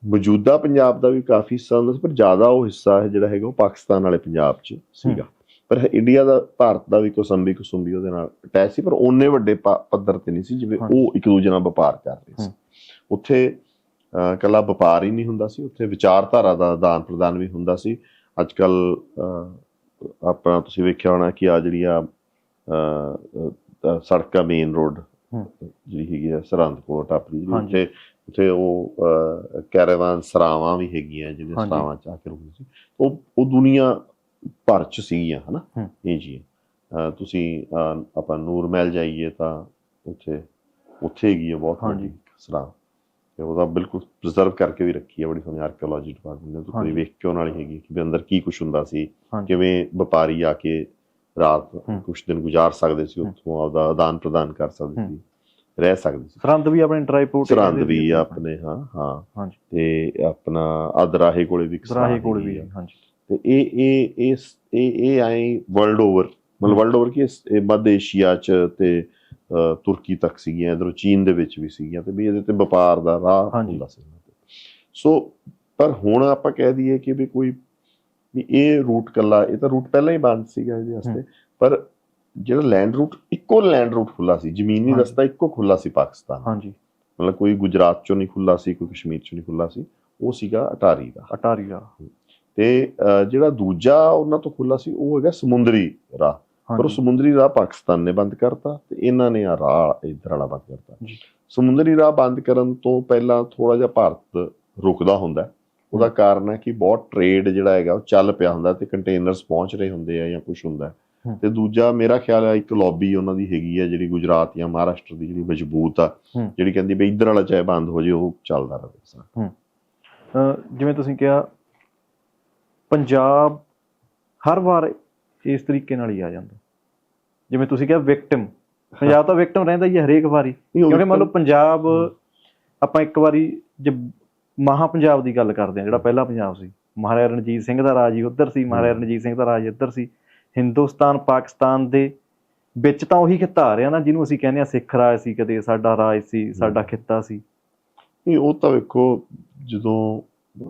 ਮੌਜੂਦਾ ਪੰਜਾਬ ਦਾ ਵੀ ਕਾਫੀ ਹਿੱਸਾ ਹੁੰਦਾ ਸੀ ਪਰ ਜ਼ਿਆਦਾ ਉਹ ਹਿੱਸਾ ਹੈ ਜਿਹੜਾ ਹੈਗਾ ਉਹ ਪਾਕਿਸਤਾਨ ਵਾਲੇ ਪੰਜਾਬ 'ਚ ਸੀਗਾ ਪਰ ਇੰਡੀਆ ਦਾ ਭਾਰਤ ਦਾ ਵੀ ਕੋਸੰਬੀ ਕੁਸੁੰਬੀ ਉਹਦੇ ਨਾਲ ਅਟੈਚ ਸੀ ਪਰ ਉਹਨੇ ਵੱਡੇ ਪੱਧਰ ਤੇ ਨਹੀਂ ਸੀ ਜਿਵੇਂ। ਉਹ ਇੱਕ ਦੂਜੇ ਨਾਲ ਵਪਾਰ ਕਰ ਰਹੇ ਸੀ। ਉੱਥੇ ਇਕੱਲਾ ਵਪਾਰ ਹੀ ਨਹੀਂ ਹੁੰਦਾ ਸੀ ਉੱਥੇ ਵਿਚਾਰਧਾਰਾ ਦਾ ਆਦਾਨ ਪ੍ਰਦਾਨ ਵੀ ਹੁੰਦਾ ਸੀ ਅੱਜ ਕੱਲ ਆਪਣਾ ਤੁਸੀਂ ਵੇਖਿਆ ਹੋਣਾ ਕਿ ਆ ਜਿਹੜੀ ਆ ਸੜਕਾਂ ਮੇਨ ਰੋਡ। ਜਿਹੜੀ ਹੈਗੀ ਆ ਸਰਹੰਦ ਕੋਲ ਟਾਪਰੀ ਜਿਹੜੀ। ਉੱਥੇ ਉੱਥੇ ਉਹ ਕੈਰਾਵਾਨ ਸਰਾਵਾਂ ਵੀ ਹੈਗੀਆਂ ਜਿਹੜੀਆਂ। ਸਰਾਵਾਂ ਚ ਆ ਕੇ ਰੁਕਦੀ ਸੀ ਉਹ ਉਹ ਦੁਨੀਆ ਭਰ ਚ ਸੀਗੀਆਂ ਹਨਾ। ਇਹ ਜੀ ਤੁਸੀਂ ਆਪਾਂ ਨੂਰ ਮਹਿਲ ਜਾਈਏ ਤਾਂ ਉੱਥੇ ਉੱਥੇ ਹੈਗੀ ਹੈ ਬਹੁਤ ਹਾਂਜੀ। ਵੱਡੀ ਸਰਾਂ ਤੇ ਉਹਦਾ ਬਿਲਕੁਲ ਪ੍ਰੀਜ਼ਰਵ ਕਰਕੇ ਵੀ ਰੱਖੀ ਹੈ ਬੜੀ ਸੋਹਣੀ ਆਰਕੀਓਲੋਜੀ ਡਿਪਾਰਟਮੈਂਟ ਨੇ ਕੋਈ। ਵੇਖ ਕੇ ਉਹਨਾਂ ਵਾਲੀ ਹੈਗੀ ਕਿ ਵੀ ਅੰਦਰ ਕੀ ਕੁਝ ਹੁੰਦਾ ਸੀ ਕਿਵੇਂ ਵਪਾਰੀ ਆ ਕੇ ਰਾਤ। ਕੁਝ ਦਿਨ ਗੁਜ਼ਾਰ ਸਕਦੇ ਸੀ। ਉੱਥੋਂ ਆਪਦਾ ਆਦਾਨ ਪ੍ਰਦਾਨ ਕਰ ਸਕਦੇ। ਸੀ ਰਹਿ ਸਕਦੇ ਸੀ ਸਰਹੰਦ ਵੀ ਆਪਣੇ ਟ੍ਰਾਈਪੋਰਟ ਸਰਹੰਦ ਵੀ ਆਪਣੇ ਹਾਂ ਹਾਂ। ਤੇ ਆਪਣਾ ਅਦਰਾਹੇ ਕੋਲੇ ਵੀ ਇੱਕ ਸਰਾਂ ਦਰਾਹੇ ਕੋਲ ਵੀ। ਹਾਂਜੀ ਤੇ ਇਹ ਇਹ ਇਸ ਇਹ ਇਹ ਆਏ ਵਰਲਡ ਓਵਰ ਮਤਲਬ। ਵਰਲਡ ਓਵਰ ਕੀ ਮੱਧ ਏਸ਼ੀਆ ਚ ਤੇ ਤੁਰਕੀ ਤੱਕ ਸੀਗੀਆਂ ਇਧਰੋਂ ਚੀਨ ਦੇ ਵਿੱਚ ਵੀ ਸੀਗੀਆਂ ਤੇ ਵੀ ਇਹਦੇ ਤੇ ਵਪਾਰ ਦਾ ਰਾਹ। ਹੁੰਦਾ ਸੀ। ਸੋ ਪਰ ਹੁਣ ਆਪਾਂ ਕਹਿ ਦਈਏ ਕਿ ਵੀ ਕੋਈ ਵੀ ਇਹ ਰੂਟ ਕੱਲਾ ਇਹ ਤਾਂ ਰੂਟ ਪਹਿਲਾਂ ਹੀ ਬੰਦ ਸੀਗਾ ਇਹਦੇ ਵਾਸਤੇ ਪਰ ਜਿਹੜਾ ਲੈਂਡ ਰੂਟ ਇੱਕੋ ਲੈਂਡ ਰੂਟ ਖੁੱਲਾ ਸੀ ਜ਼ਮੀਨੀ। ਰਸਤਾ ਇੱਕੋ ਖੁੱਲਾ ਸੀ ਪਾਕਿਸਤਾਨ ਹਾਂਜੀ ਮਤਲਬ ਕੋਈ ਗੁਜਰਾਤ ਚੋਂ ਨਹੀਂ ਖੁੱਲਾ ਸੀ ਕੋਈ ਕਸ਼ਮੀਰ ਚੋਂ ਨਹੀਂ ਖੁੱਲਾ ਸੀ ਉਹ ਸੀਗਾ ਅਟਾਰੀ ਦਾ ਅਟਾਰੀ ਦਾ ਤੇ ਜਿਹੜਾ ਦੂਜਾ ਉਹਨਾਂ ਤੋਂ ਖੁੱਲਾ ਸੀ ਉਹ ਹੈਗਾ ਸਮੁੰਦਰੀ ਰਾਹ ਪਰ ਉਹ ਸਮੁੰਦਰੀ ਰਾਹ ਪਾਕਿਸਤਾਨ ਨੇ ਬੰਦ ਕਰਤਾ ਤੇ ਇਹਨਾਂ ਨੇ ਆ ਰਾਹ ਇਧਰ ਵਾਲਾ ਬੰਦ ਕਰਤਾ। ਸਮੁੰਦਰੀ ਰਾਹ ਬੰਦ ਕਰਨ ਤੋਂ ਪਹਿਲਾਂ ਥੋੜਾ ਜਿਹਾ ਭਾਰਤ ਰੁਕਦਾ ਹੁੰਦਾ। ਉਹਦਾ ਕਾਰਨ ਹੈ ਕਿ ਬਹੁਤ ਟ੍ਰੇਡ ਜਿਹੜਾ ਹੈਗਾ ਉਹ ਚੱਲ ਪਿਆ ਹੁੰਦਾ ਤੇ ਕੰਟੇਨਰਸ ਪਹੁੰਚ ਰਹੇ ਹੁੰਦੇ ਆ ਜਾਂ ਕੁਝ ਹੁੰਦਾ। ਤੇ ਦੂਜਾ ਮੇਰਾ ਖਿਆਲ ਹੈ ਇੱਕ ਲੌਬੀ ਉਹਨਾਂ ਦੀ ਹੈਗੀ ਹੈ ਜਿਹੜੀ ਗੁਜਰਾਤ ਜਾਂ ਮਹਾਰਾਸ਼ਟਰ ਦੀ ਜਿਹੜੀ ਮਜ਼ਬੂਤ ਆ। ਜਿਹੜੀ ਕਹਿੰਦੀ ਵੀ ਇਧਰ ਵਾਲਾ ਚਾਹੇ ਬੰਦ ਹੋ ਜੇ ਉਹ ਚੱਲਦਾ ਰਹੇ ਅਹ ਜਿਵੇਂ ਤੁਸੀਂ ਕਿਹਾ ਪੰਜਾਬ ਹਰ ਵਾਰ ਇਸ ਤਰੀਕੇ ਨਾਲ ਹੀ ਆ ਜਾਂਦਾ। ਜਿਵੇਂ ਤੁਸੀਂ ਕਿਹਾ ਵਿਕਟਿਮ ਪੰਜਾਬ ਤਾਂ ਵਿਕਟਿਮ ਰਹਿੰਦਾ ਹੀ ਹੈ ਹਰੇਕ ਵਾਰੀ। ਕਿਉਂਕਿ ਮੰਨ ਲਓ ਪੰਜਾਬ ਆਪਾਂ ਇੱਕ ਵਾਰੀ ਜੇ ਮਹਾ ਪੰਜਾਬ ਦੀ ਗੱਲ ਕਰਦੇ ਹਾਂ ਜਿਹੜਾ ਪਹਿਲਾ ਪੰਜਾਬ ਸੀ। ਮਹਾਰਾਜਾ ਰਣਜੀਤ ਸਿੰਘ ਦਾ ਰਾਜ ਹੀ ਉੱਧਰ ਸੀ ਮਹਾਰਾਜਾ ਰਣਜੀਤ ਸਿੰਘ ਦਾ ਰਾਜ ਇੱਧਰ ਸੀ। ਹਿੰਦੁਸਤਾਨ ਪਾਕਿਸਤਾਨ ਦੇ ਵਿੱਚ ਤਾਂ ਉਹੀ ਖਿੱਤਾ ਆ ਰਿਹਾ ਨਾ ਜਿਹਨੂੰ ਅਸੀਂ ਕਹਿੰਦੇ ਆ ਸਿੱਖ ਰਾਜ ਸੀ ਕਦੇ ਸਾਡਾ ਰਾਜ ਸੀ ਸਾਡਾ ਖਿੱਤਾ ਸੀ। ਨਹੀਂ ਉਹ ਤਾਂ ਵੇਖੋ ਜਦੋਂ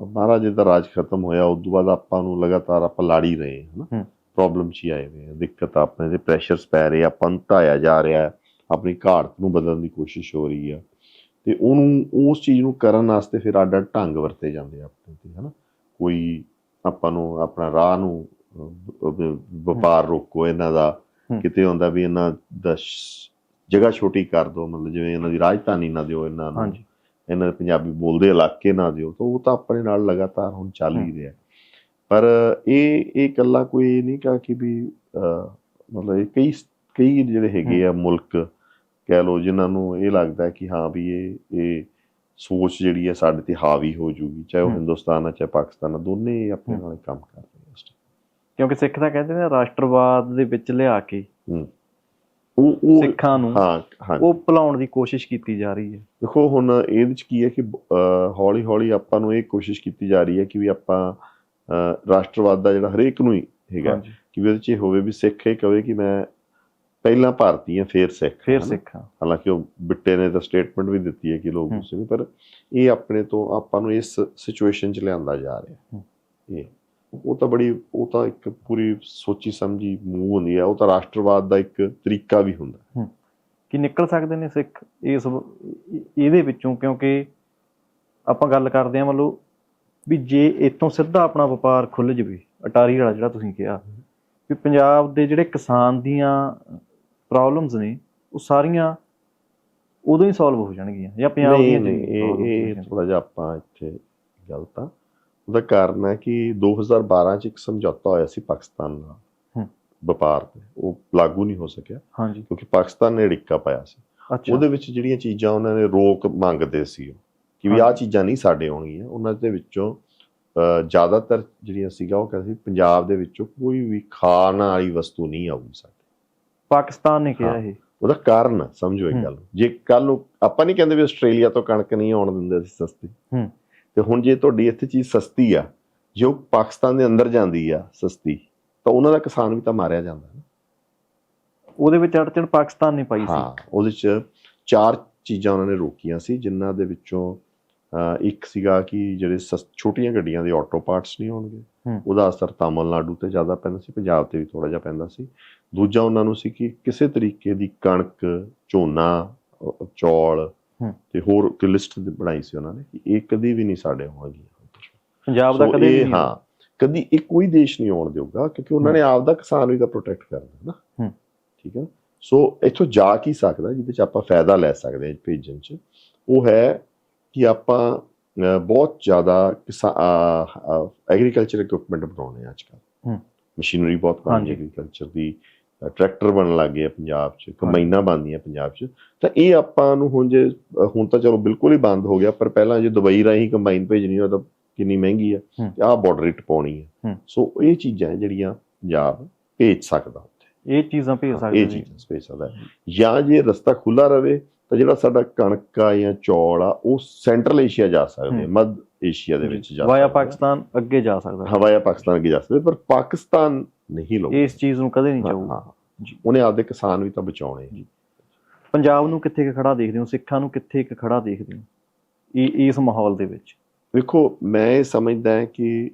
ਮਹਾਰਾਜੇ ਦਾ ਰਾਜ ਖਤਮ ਹੋਇਆ ਉਸ ਤੋਂ ਬਾਅਦ ਆਪਾਂ ਨੂੰ ਲਗਾਤਾਰ ਆਪਾਂ ਲੜ ਰਹੇ। ਹਨਾ। ਪ੍ਰੋਬਲਮ ਚ ਆਏ ਹੋਏ ਆ। ਦਿੱਕਤ ਆਪਣੇ ਤੇ ਪ੍ਰੈਸ਼ਰਸ ਪੈ ਰਹੇ ਆ ਆਪਾਂ ਨੂੰ ਢਾਇਆ ਜਾ ਰਿਹਾ ਆਪਣੀ ਘਾਟ ਨੂੰ ਬਦਲਣ ਦੀ ਕੋਸ਼ਿਸ਼ ਹੋ ਰਹੀ ਆ। ਤੇ ਉਹਨੂੰ ਉਸ ਚੀਜ਼ ਨੂੰ ਕਰਨ ਵਾਸਤੇ ਫਿਰ ਅੱਡ ਢੰਗ ਵਰਤੇ ਜਾਂਦੇ ਆ ਆਪਣੇ ਤੇ ਹਨਾ। ਕੋਈ ਆਪਾਂ ਨੂੰ ਆਪਣਾ ਰਾਹ ਨੂੰ ਵਪਾਰ ਰੋਕੋ ਇਹਨਾਂ ਦਾ। ਕਿਤੇ ਹੁੰਦਾ ਵੀ ਇਹਨਾਂ ਦਾ ਜਗ੍ਹਾ ਛੋਟੀ ਕਰ ਦਿਓ ਮਤਲਬ ਜਿਵੇਂ ਇਹਨਾਂ ਦੀ ਰਾਜਧਾਨੀ ਨਾ ਦਿਓ ਇਹਨਾਂ ਨੂੰ। ਹਾਂਜੀ। ਇਹਨਾਂ ਦੇ ਪੰਜਾਬੀ ਬੋਲਦੇ ਇਲਾਕੇ ਨਾ ਦਿਓ ਤਾਂ ਉਹ ਤਾਂ ਆਪਣੇ ਨਾਲ ਲਗਾਤਾਰ ਹੁਣ ਚੱਲ ਹੀ। ਰਿਹਾ। ਪਰ ਇਹ ਇਹ ਇਕੱਲਾ ਕੋਈ ਨਹੀਂ ਕਹਾ ਕਿ ਵੀ ਮਤਲਬ ਇਹ ਕਈ ਕਈ ਜਿਹੜੇ ਹੈਗੇ ਆ ਮੁਲਕ ਕਹਿ ਲੋ ਜਿਨ੍ਹਾਂ ਨੂੰ ਇਹ ਲੱਗਦਾ ਕਿ ਹਾਂ ਵੀ ਇਹ ਇਹ ਸੋਚ ਜਿਹੜੀ ਹੈ ਸਾਡੇ ਤੇ ਹਾਵੀ ਹੋ ਜੂਗੀ ਚਾਹੇ ਉਹ। ਹਿੰਦੁਸਤਾਨ ਹੈ ਚਾਹੇ ਪਾਕਿਸਤਾਨ ਹੈ ਦੋਨੇ ਆਪਣੇ। ਨਾਲ ਕੰਮ ਕਰ ਰਹੇ time। ਕਿਉਂਕਿ ਸਿੱਖ ਤਾਂ ਕਹਿੰਦੇ ਨੇ ਰਾਸ਼ਟਰਵਾਦ ਦੇ ਵਿੱਚ ਲਿਆ ਕੇ ਉਹ ਉਹ ਸਿੱਖਾਂ ਨੂੰ ਹਾਂ ਹਾਂ ਉਹ ਭੁਲਾਉਣ ਦੀ ਕੋਸ਼ਿਸ਼ ਕੀਤੀ ਜਾ ਰਹੀ ਹੈ ਦੇਖੋ ਹੁਣ ਇਹਦੇ ਵਿੱਚ ਕੀ ਹੈ ਕਿ ਹੌਲੀ ਹੌਲੀ ਆਪਾਂ ਨੂੰ ਇਹ ਕੋਸ਼ਿਸ਼ ਕੀਤੀ ਜਾ ਰਹੀ ਹੈ ਕਿ ਵੀ ਆਪਾਂ ਰਾਸ਼ਟਰਵਾਦ ਦਾ ਜਿਹੜਾ ਹਰੇਕ ਨੂੰ ਹੀ ਹੈਗਾ ਕਿ ਵੀ ਉਹਦੇ ਚ ਹੋਵੇ ਵੀ ਸਿੱਖ ਇਹ ਕਵੇ ਕਿ ਮੈਂ ਪਹਿਲਾਂ ਭਾਰਤੀ ਹਾਂ ਫਿਰ ਸਿੱਖ ਫਿਰ? ਸਿੱਖਾਂ ਹਾਲਾਂਕਿ ਉਹ ਬਿੱਟੇ ਨੇ ਤਾਂ ਸਟੇਟਮੈਂਟ ਵੀ ਦਿੱਤੀ ਹੈ ਕਿ ਲੋਕ ਹੂੰ। ਨੇ ਪਰ ਇਹ ਆਪਣੇ ਤੋਂ ਆਪਾਂ ਨੂੰ ਇਸ ਸਿਚੁਏਸ਼ਨ 'ਚ ਲਿਆਂਦਾ ਜਾ ਰਿਹਾ ਹੂੰ। ਇਹ ਉਹ ਤਾਂ ਬੜੀ ਉਹ ਤਾਂ ਇੱਕ ਪੂਰੀ ਸੋਚੀ ਸਮਝੀ ਮੂਵ ਹੁੰਦੀ ਹੈ ਉਹ ਤਾਂ ਰਾਸ਼ਟਰਵਾਦ ਦਾ ਇੱਕ ਤਰੀਕਾ ਵੀ ਹੁੰਦਾ ਕਿ ਨਿਕਲ ਸਕਦੇ ਨੇ ਸਿੱਖ ਇਸ ਇਹਦੇ ਵਿੱਚੋਂ ਕਿਉਂਕਿ ਆਪਾਂ ਗੱਲ ਕਰਦੇ ਹਾਂ ਮੰਨ ਲਓ ਵੀ ਜੇ ਇੱਥੋਂ ਸਿੱਧਾ ਆਪਣਾ ਵਪਾਰ ਖੁੱਲ ਜਵੇ ਅਟਾਰੀ ਵਾਲਾ ਜਿਹੜਾ ਤੁਸੀਂ ਕਿਹਾ ਵੀ ਪੰਜਾਬ ਦੇ ਜਿਹੜੇ ਕਿਸਾਨ ਦੀਆਂ ਪ੍ਰੋਬਲਮਸ ਨੇ ਉਹ ਸਾਰੀਆਂ ਉਦੋਂ ਹੀ ਸੋਲਵ ਹੋ ਜਾਣਗੀਆਂ ਜਾਂ ਪੰਜਾਬ ਦੀਆਂ ਨਹੀਂ ਇਹ। ਥੋੜਾ ਜਿਹਾ ਆਪਾਂ ਇੱਥੇ ਗਲਤ ਆ ਉਹਦਾ ਕਾਰਨ ਹੈ ਕਿ 2012 ਚ ਇੱਕ ਸਮਝੌਤਾ ਹੋਇਆ ਸੀ ਪਾਕਿਸਤਾਨ ਨਾਲ। ਵਪਾਰ ਤੇ ਉਹ ਲਾਗੂ ਨਹੀਂ ਹੋ ਸਕਿਆ ਹਾਂਜੀ ਕਿਉਂਕਿ ਪਾਕਿਸਤਾਨ ਨੇ ਅੜਿੱਕਾ ਪਾਇਆ ਸੀ ਉਹਦੇ ਵਿੱਚ ਜਿਹੜੀਆਂ ਚੀਜ਼ਾਂ ਉਹਨਾਂ ਨੇ ਰੋਕ ਮੰਗਦੇ ਸੀ ਉਹ, ਕਿ ਵੀ ਹਾਂਜੀ। ਚੀਜ਼ਾਂ ਨਹੀਂ ਸਾਡੇ ਆਉਣਗੀਆਂ ਉਹਨਾਂ ਦੇ ਵਿੱਚੋਂ ਜ਼ਿਆਦਾਤਰ ਜਿਹੜੀਆਂ ਸੀਗਾ ਉਹ ਕਹਿੰਦੇ ਸੀ ਪੰਜਾਬ ਦੇ ਵਿੱਚੋਂ ਕੋਈ ਵੀ ਖਾਣ ਵਾਲੀ ਵਸਤੂ ਨਹੀਂ ਆਊਗੀ ਸਾਡੇ ਪਾਕਿਸਤਾਨ ਨੇ ਕਿਹਾ। ਇਹ ਉਹਦਾ ਕਾਰਨ ਆ, ਸਮਝੋ ਇੱਕ ਹੂੰ। ਗੱਲ। ਜੇ ਕੱਲ ਨੂੰ ਆਪਾਂ ਨਹੀਂ ਕਹਿੰਦੇ ਵੀ ਆਸਟ੍ਰੇਲੀਆ ਤੋਂ ਕਣਕ ਨਹੀਂ ਆਉਣ ਦਿੰਦੇ ਸੀ ਸਸਤੀ ਹੂੰ। ਤੇ ਹੁਣ ਜੇ ਤੁਹਾਡੀ ਇੱਥੇ ਚੀਜ਼ ਸਸਤੀ ਆ ਜੇ ਪਾਕਿਸਤਾਨ ਦੇ ਅੰਦਰ ਜਾਂਦੀ ਆ ਸਸਤੀ ਤਾਂ ਉਹਨਾਂ ਦਾ ਕਿਸਾਨ ਵੀ ਤਾਂ ਮਾਰਿਆ ਜਾਂਦਾ ਨਾ ਉਹਦੇ ਵਿੱਚ ਅੜਚਣ ਪਾਕਿਸਤਾਨ ਨੇ ਪਾਈ ਸੀ ਹਾਂ ਉਹਦੇ ਚ ਚਾਰ ਚੀਜ਼ਾਂ ਉਹਨਾਂ ਨੇ ਰੋਕੀਆਂ ਸੀ ਜਿਨ੍ਹਾਂ ਦੇ ਵਿੱਚੋਂ ਇੱਕ ਸੀਗਾ ਕਿ ਜਿਹੜੇ ਛੋਟੀਆਂ ਗੱਡੀਆਂ ਦੇ ਆਟੋ ਪਾਰਟਸ ਨਹੀਂ ਹੋਣਗੇ। ਉਹਦਾ ਅਸਰ ਤਾਮਿਲਨਾਡੂ ਤੇ ਜ਼ਿਆਦਾ ਪੈਂਦਾ ਸੀ ਪੰਜਾਬ ਤੇ ਵੀ ਥੋੜਾ ਜਿਹਾ ਪੈਂਦਾ ਸੀ ਦੂਜਾ ਉਹਨਾਂ ਨੂੰ ਸੀ ਕਿ ਕਿਸੇ ਤਰੀਕੇ ਦੀ ਕਣਕ ਝੋਨਾ ਚੌਲ। ਤੇ ਹੋਰ ਇੱਕ ਲਿਸਟ ਬਣਾਈ ਸੀ ਉਹਨਾਂ ਨੇ ਕਿ ਇਹ ਕਦੀ ਵੀ ਨਹੀਂ ਸਾਡੇ ਹੋਣਗੀ ਪੰਜਾਬ ਦਾ ਕਦੇ ਨਹੀਂ ਹਾਂ ਕਦੀ ਇਹ ਕੋਈ ਦੇਸ਼ ਨਹੀਂ ਆਉਣ ਦੇਊਗਾ ਕਿਉਂਕਿ ਉਹਨਾਂ ਨੇ ਆਪ ਦਾ ਕਿਸਾਨ ਵੀ ਤਾਂ ਪ੍ਰੋਟੈਕਟ ਕਰਨਾ ਨਾ। ਠੀਕ ਹੈ? ਸੋ ਇੱਥੋਂ ਜਾ ਕੀ ਸਕਦਾ ਜਿਹਦੇ ਚ ਆਪਾਂ ਫਾਇਦਾ ਲੈ ਸਕਦੇ ਹਾਂ ਭੇਜਣ ਚ ਉਹ ਹੈ ਕਿ ਆਪਾਂ ਬਹੁਤ ਜ਼ਿਆਦਾ ਐਗਰੀਕਲਚਰ ਇਕਵਿਪਮੈਂਟ ਬਣਾਉਣੇ ਆ ਅੱਜ ਕੱਲ੍ਹ ਹੂੰ। ਮਸ਼ੀਨਰੀ ਬਹੁਤ। ਗਈ ਐਗਰੀਕਲਚਰ ਦੀ ਟਰੈਕਟਰ ਬਣਨ ਲੱਗ ਗਏ ਪੰਜਾਬ 'ਚ ਕੰਬਾਈਨਾਂ ਬਣਦੀਆਂ ਪੰਜਾਬ 'ਚ ਤਾਂ ਇਹ ਆਪਾਂ ਨੂੰ ਹੁਣ ਜੇ ਹੁਣ ਤਾਂ ਚਲੋ ਬਿਲਕੁਲ ਹੀ ਬੰਦ ਹੋ ਗਿਆ ਪਰ ਪਹਿਲਾਂ ਜੇ ਦੁਬਈ ਰਾਹੀਂ ਕੰਬਾਈਨ ਭੇਜਣੀ ਹੋਵੇ ਤਾਂ ਕਿੰਨੀ ਮਹਿੰਗੀ ਆ। ਤੇ ਆਹ ਬਾਰਡਰ ਰੇਟ ਪਾਉਣੀ ਆ ਹੂੰ। ਸੋ ਇਹ ਚੀਜ਼ਾਂ ਹੈ ਜਿਹੜੀਆਂ ਪੰਜਾਬ ਭੇਜ ਸਕਦਾ ਇਹ ਚੀਜ਼ਾਂ ਭੇਜ ਸਕਦੇ ਇਹ ਚੀਜ਼ਾਂ ਭੇਜ ਸਕਦਾ। ਜਾਂ ਜੇ ਰਸਤਾ ਖੁੱਲਾ ਰਵੇ ਤਾਂ ਜਿਹੜਾ ਸਾਡਾ ਕਣਕ ਆ ਜਾਂ ਚੌਲ ਆ ਉਹ ਸੈਂਟਰਲ ਏਸ਼ੀਆ ਜਾ ਸਕਦੇ ਆ। ਮੱਧ ਏਸ਼ੀਆ ਦੇ ਵਿੱਚ ਜਾ ਸਕਦੇ ਆ। ਪਾਕਿਸਤਾਨ ਅੱਗੇ ਜਾ ਸਕਦਾ ਹਵਾਇਆ ਪਾਕਿਸਤਾਨ ਅੱਗੇ ਜਾ ਸਕਦੇ ਪਰ ਪਾਕਿਸਤਾਨ ਨਹੀਂ ਲੋਕ ਇਸ ਚੀਜ਼ ਨੂੰ ਕਦੇ ਨਹੀਂ ਚਾਹੂਗਾ ਉਹਨੇ ਆਪਦੇ ਕਿਸਾਨ ਵੀ ਤਾਂ ਬਚਾਉਣੇ। ਪੰਜਾਬ ਨੂੰ ਕਿੱਥੇ ਕੁ ਖੜਾ ਦੇਖਦੇ ਹੋ ਸਿੱਖਾਂ ਨੂੰ ਕਿੱਥੇ ਕੁ ਖੜਾ ਦੇਖਦੇ ਹੋ ਇਸ ਮਾਹੌਲ ਦੇ ਵਿੱਚ ਵੇਖੋ ਮੈਂ ਇਹ ਸਮਝਦਾ ਹਾਂ ਕਿ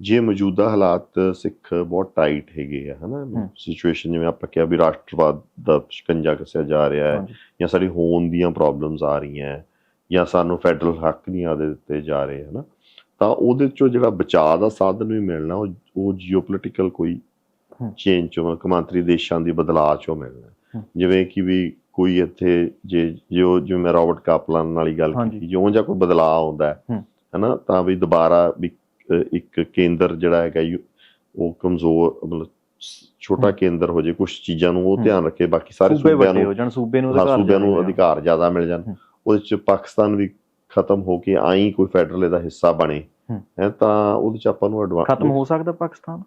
ਜੇ ਮੌਜੂਦਾ ਹਾਲਾਤ ਸਿੱਖ ਬਹੁਤ ਟਾਈਟ ਹੈਗੇ ਆ ਹਨਾ। ਸਿਚੁਏਸ਼ਨ ਜਿਵੇਂ ਆਪਾਂ ਕਿਹਾ ਵੀ ਰਾਸ਼ਟਰਵਾਦ ਦਾ ਸ਼ਿਕੰਜਾ ਕੱਸਿਆ ਜਾ ਰਿਹਾ ਹੈ ਜਾਂ ਸਾਡੀ ਹੋਣ ਦੀਆਂ ਪ੍ਰੋਬਲਮਸ ਆ ਰਹੀਆਂ ਹੈ, ਜਾਂ ਸਾਨੂੰ ਫੈਡਰਲ ਹੱਕ ਨਹੀਂ ਆਦੇ ਦਿੱਤੇ ਜਾ ਰਹੇ ਹਨਾ ਤਾਂ ਉਹਦੇ ਚੋਂ ਜਿਹੜਾ ਬਚਾਅ ਦਾ ਸਾਧਨ ਵੀ ਮਿਲਣਾ ਉਹ ਉਹ ਜੀਓਪੋਲਿਟੀਕਲ ਕੋਈ। ਚੇਂਜ ਚੋਂ ਕਮਾਂਤਰੀ ਦੇਸ਼ਾਂ ਦੀ ਬਦਲਾਅ ਚੋਂ ਮਿਲਣਾ। ਜਿਵੇਂ ਕਿ ਵੀ ਕੋਈ ਇੱਥੇ ਜੇ ਜੋ ਜਿਵੇਂ ਮੈਂ ਰਾਬਰਟ ਕਾਪਲਾਨ ਵਾਲੀ ਗੱਲ। ਕੀਤੀ ਜਿਉਂ ਜਾਂ ਕੋਈ ਬਦਲਾਅ ਆਉਂਦਾ ਹੈ। ਹਨਾ ਤਾਂ ਵੀ ਦੁਬਾਰਾ ਵੀ ਇੱਕ ਕੇਂਦਰ ਜਿਹੜਾ ਹੈਗਾ ਉਹ ਕਮਜ਼ੋਰ ਮਤਲਬ ਛੋਟਾ। ਕੇਂਦਰ ਹੋ ਜੇ ਕੁਝ ਚੀਜ਼ਾਂ ਨੂੰ ਉਹ। ਧਿਆਨ ਰੱਖੇ ਬਾਕੀ ਸਾਰੇ ਸੂਬੇ ਸੂਬਿਆਂ ਨੂੰ ਹੋ ਜਾਣ ਸੂਬੇ ਨੂੰ ਅਧਿਕਾਰ ਸੂਬਿਆਂ ਨੂੰ ਅਧਿਕਾਰ ਜ਼ਿਆਦਾ ਮਿਲ ਜਾਣ। ਉਹਦੇ ਚ ਪਾਕਿਸਤਾਨ ਵੀ ਖਤਮ ਹੋ ਕੇ ਆਈ ਕੋਈ ਫੈਡਰਲ ਦਾ ਹਿੱਸਾ ਬਣੇ ਹੂੰ। ਤਾਂ ਉਹਦੇ ਚ ਆਪਾਂ ਨੂੰ ਐਡਵਾਂਸ ਖਤਮ ਹੋ ਸਕਦਾ ਪਾਕਿਸਤਾਨ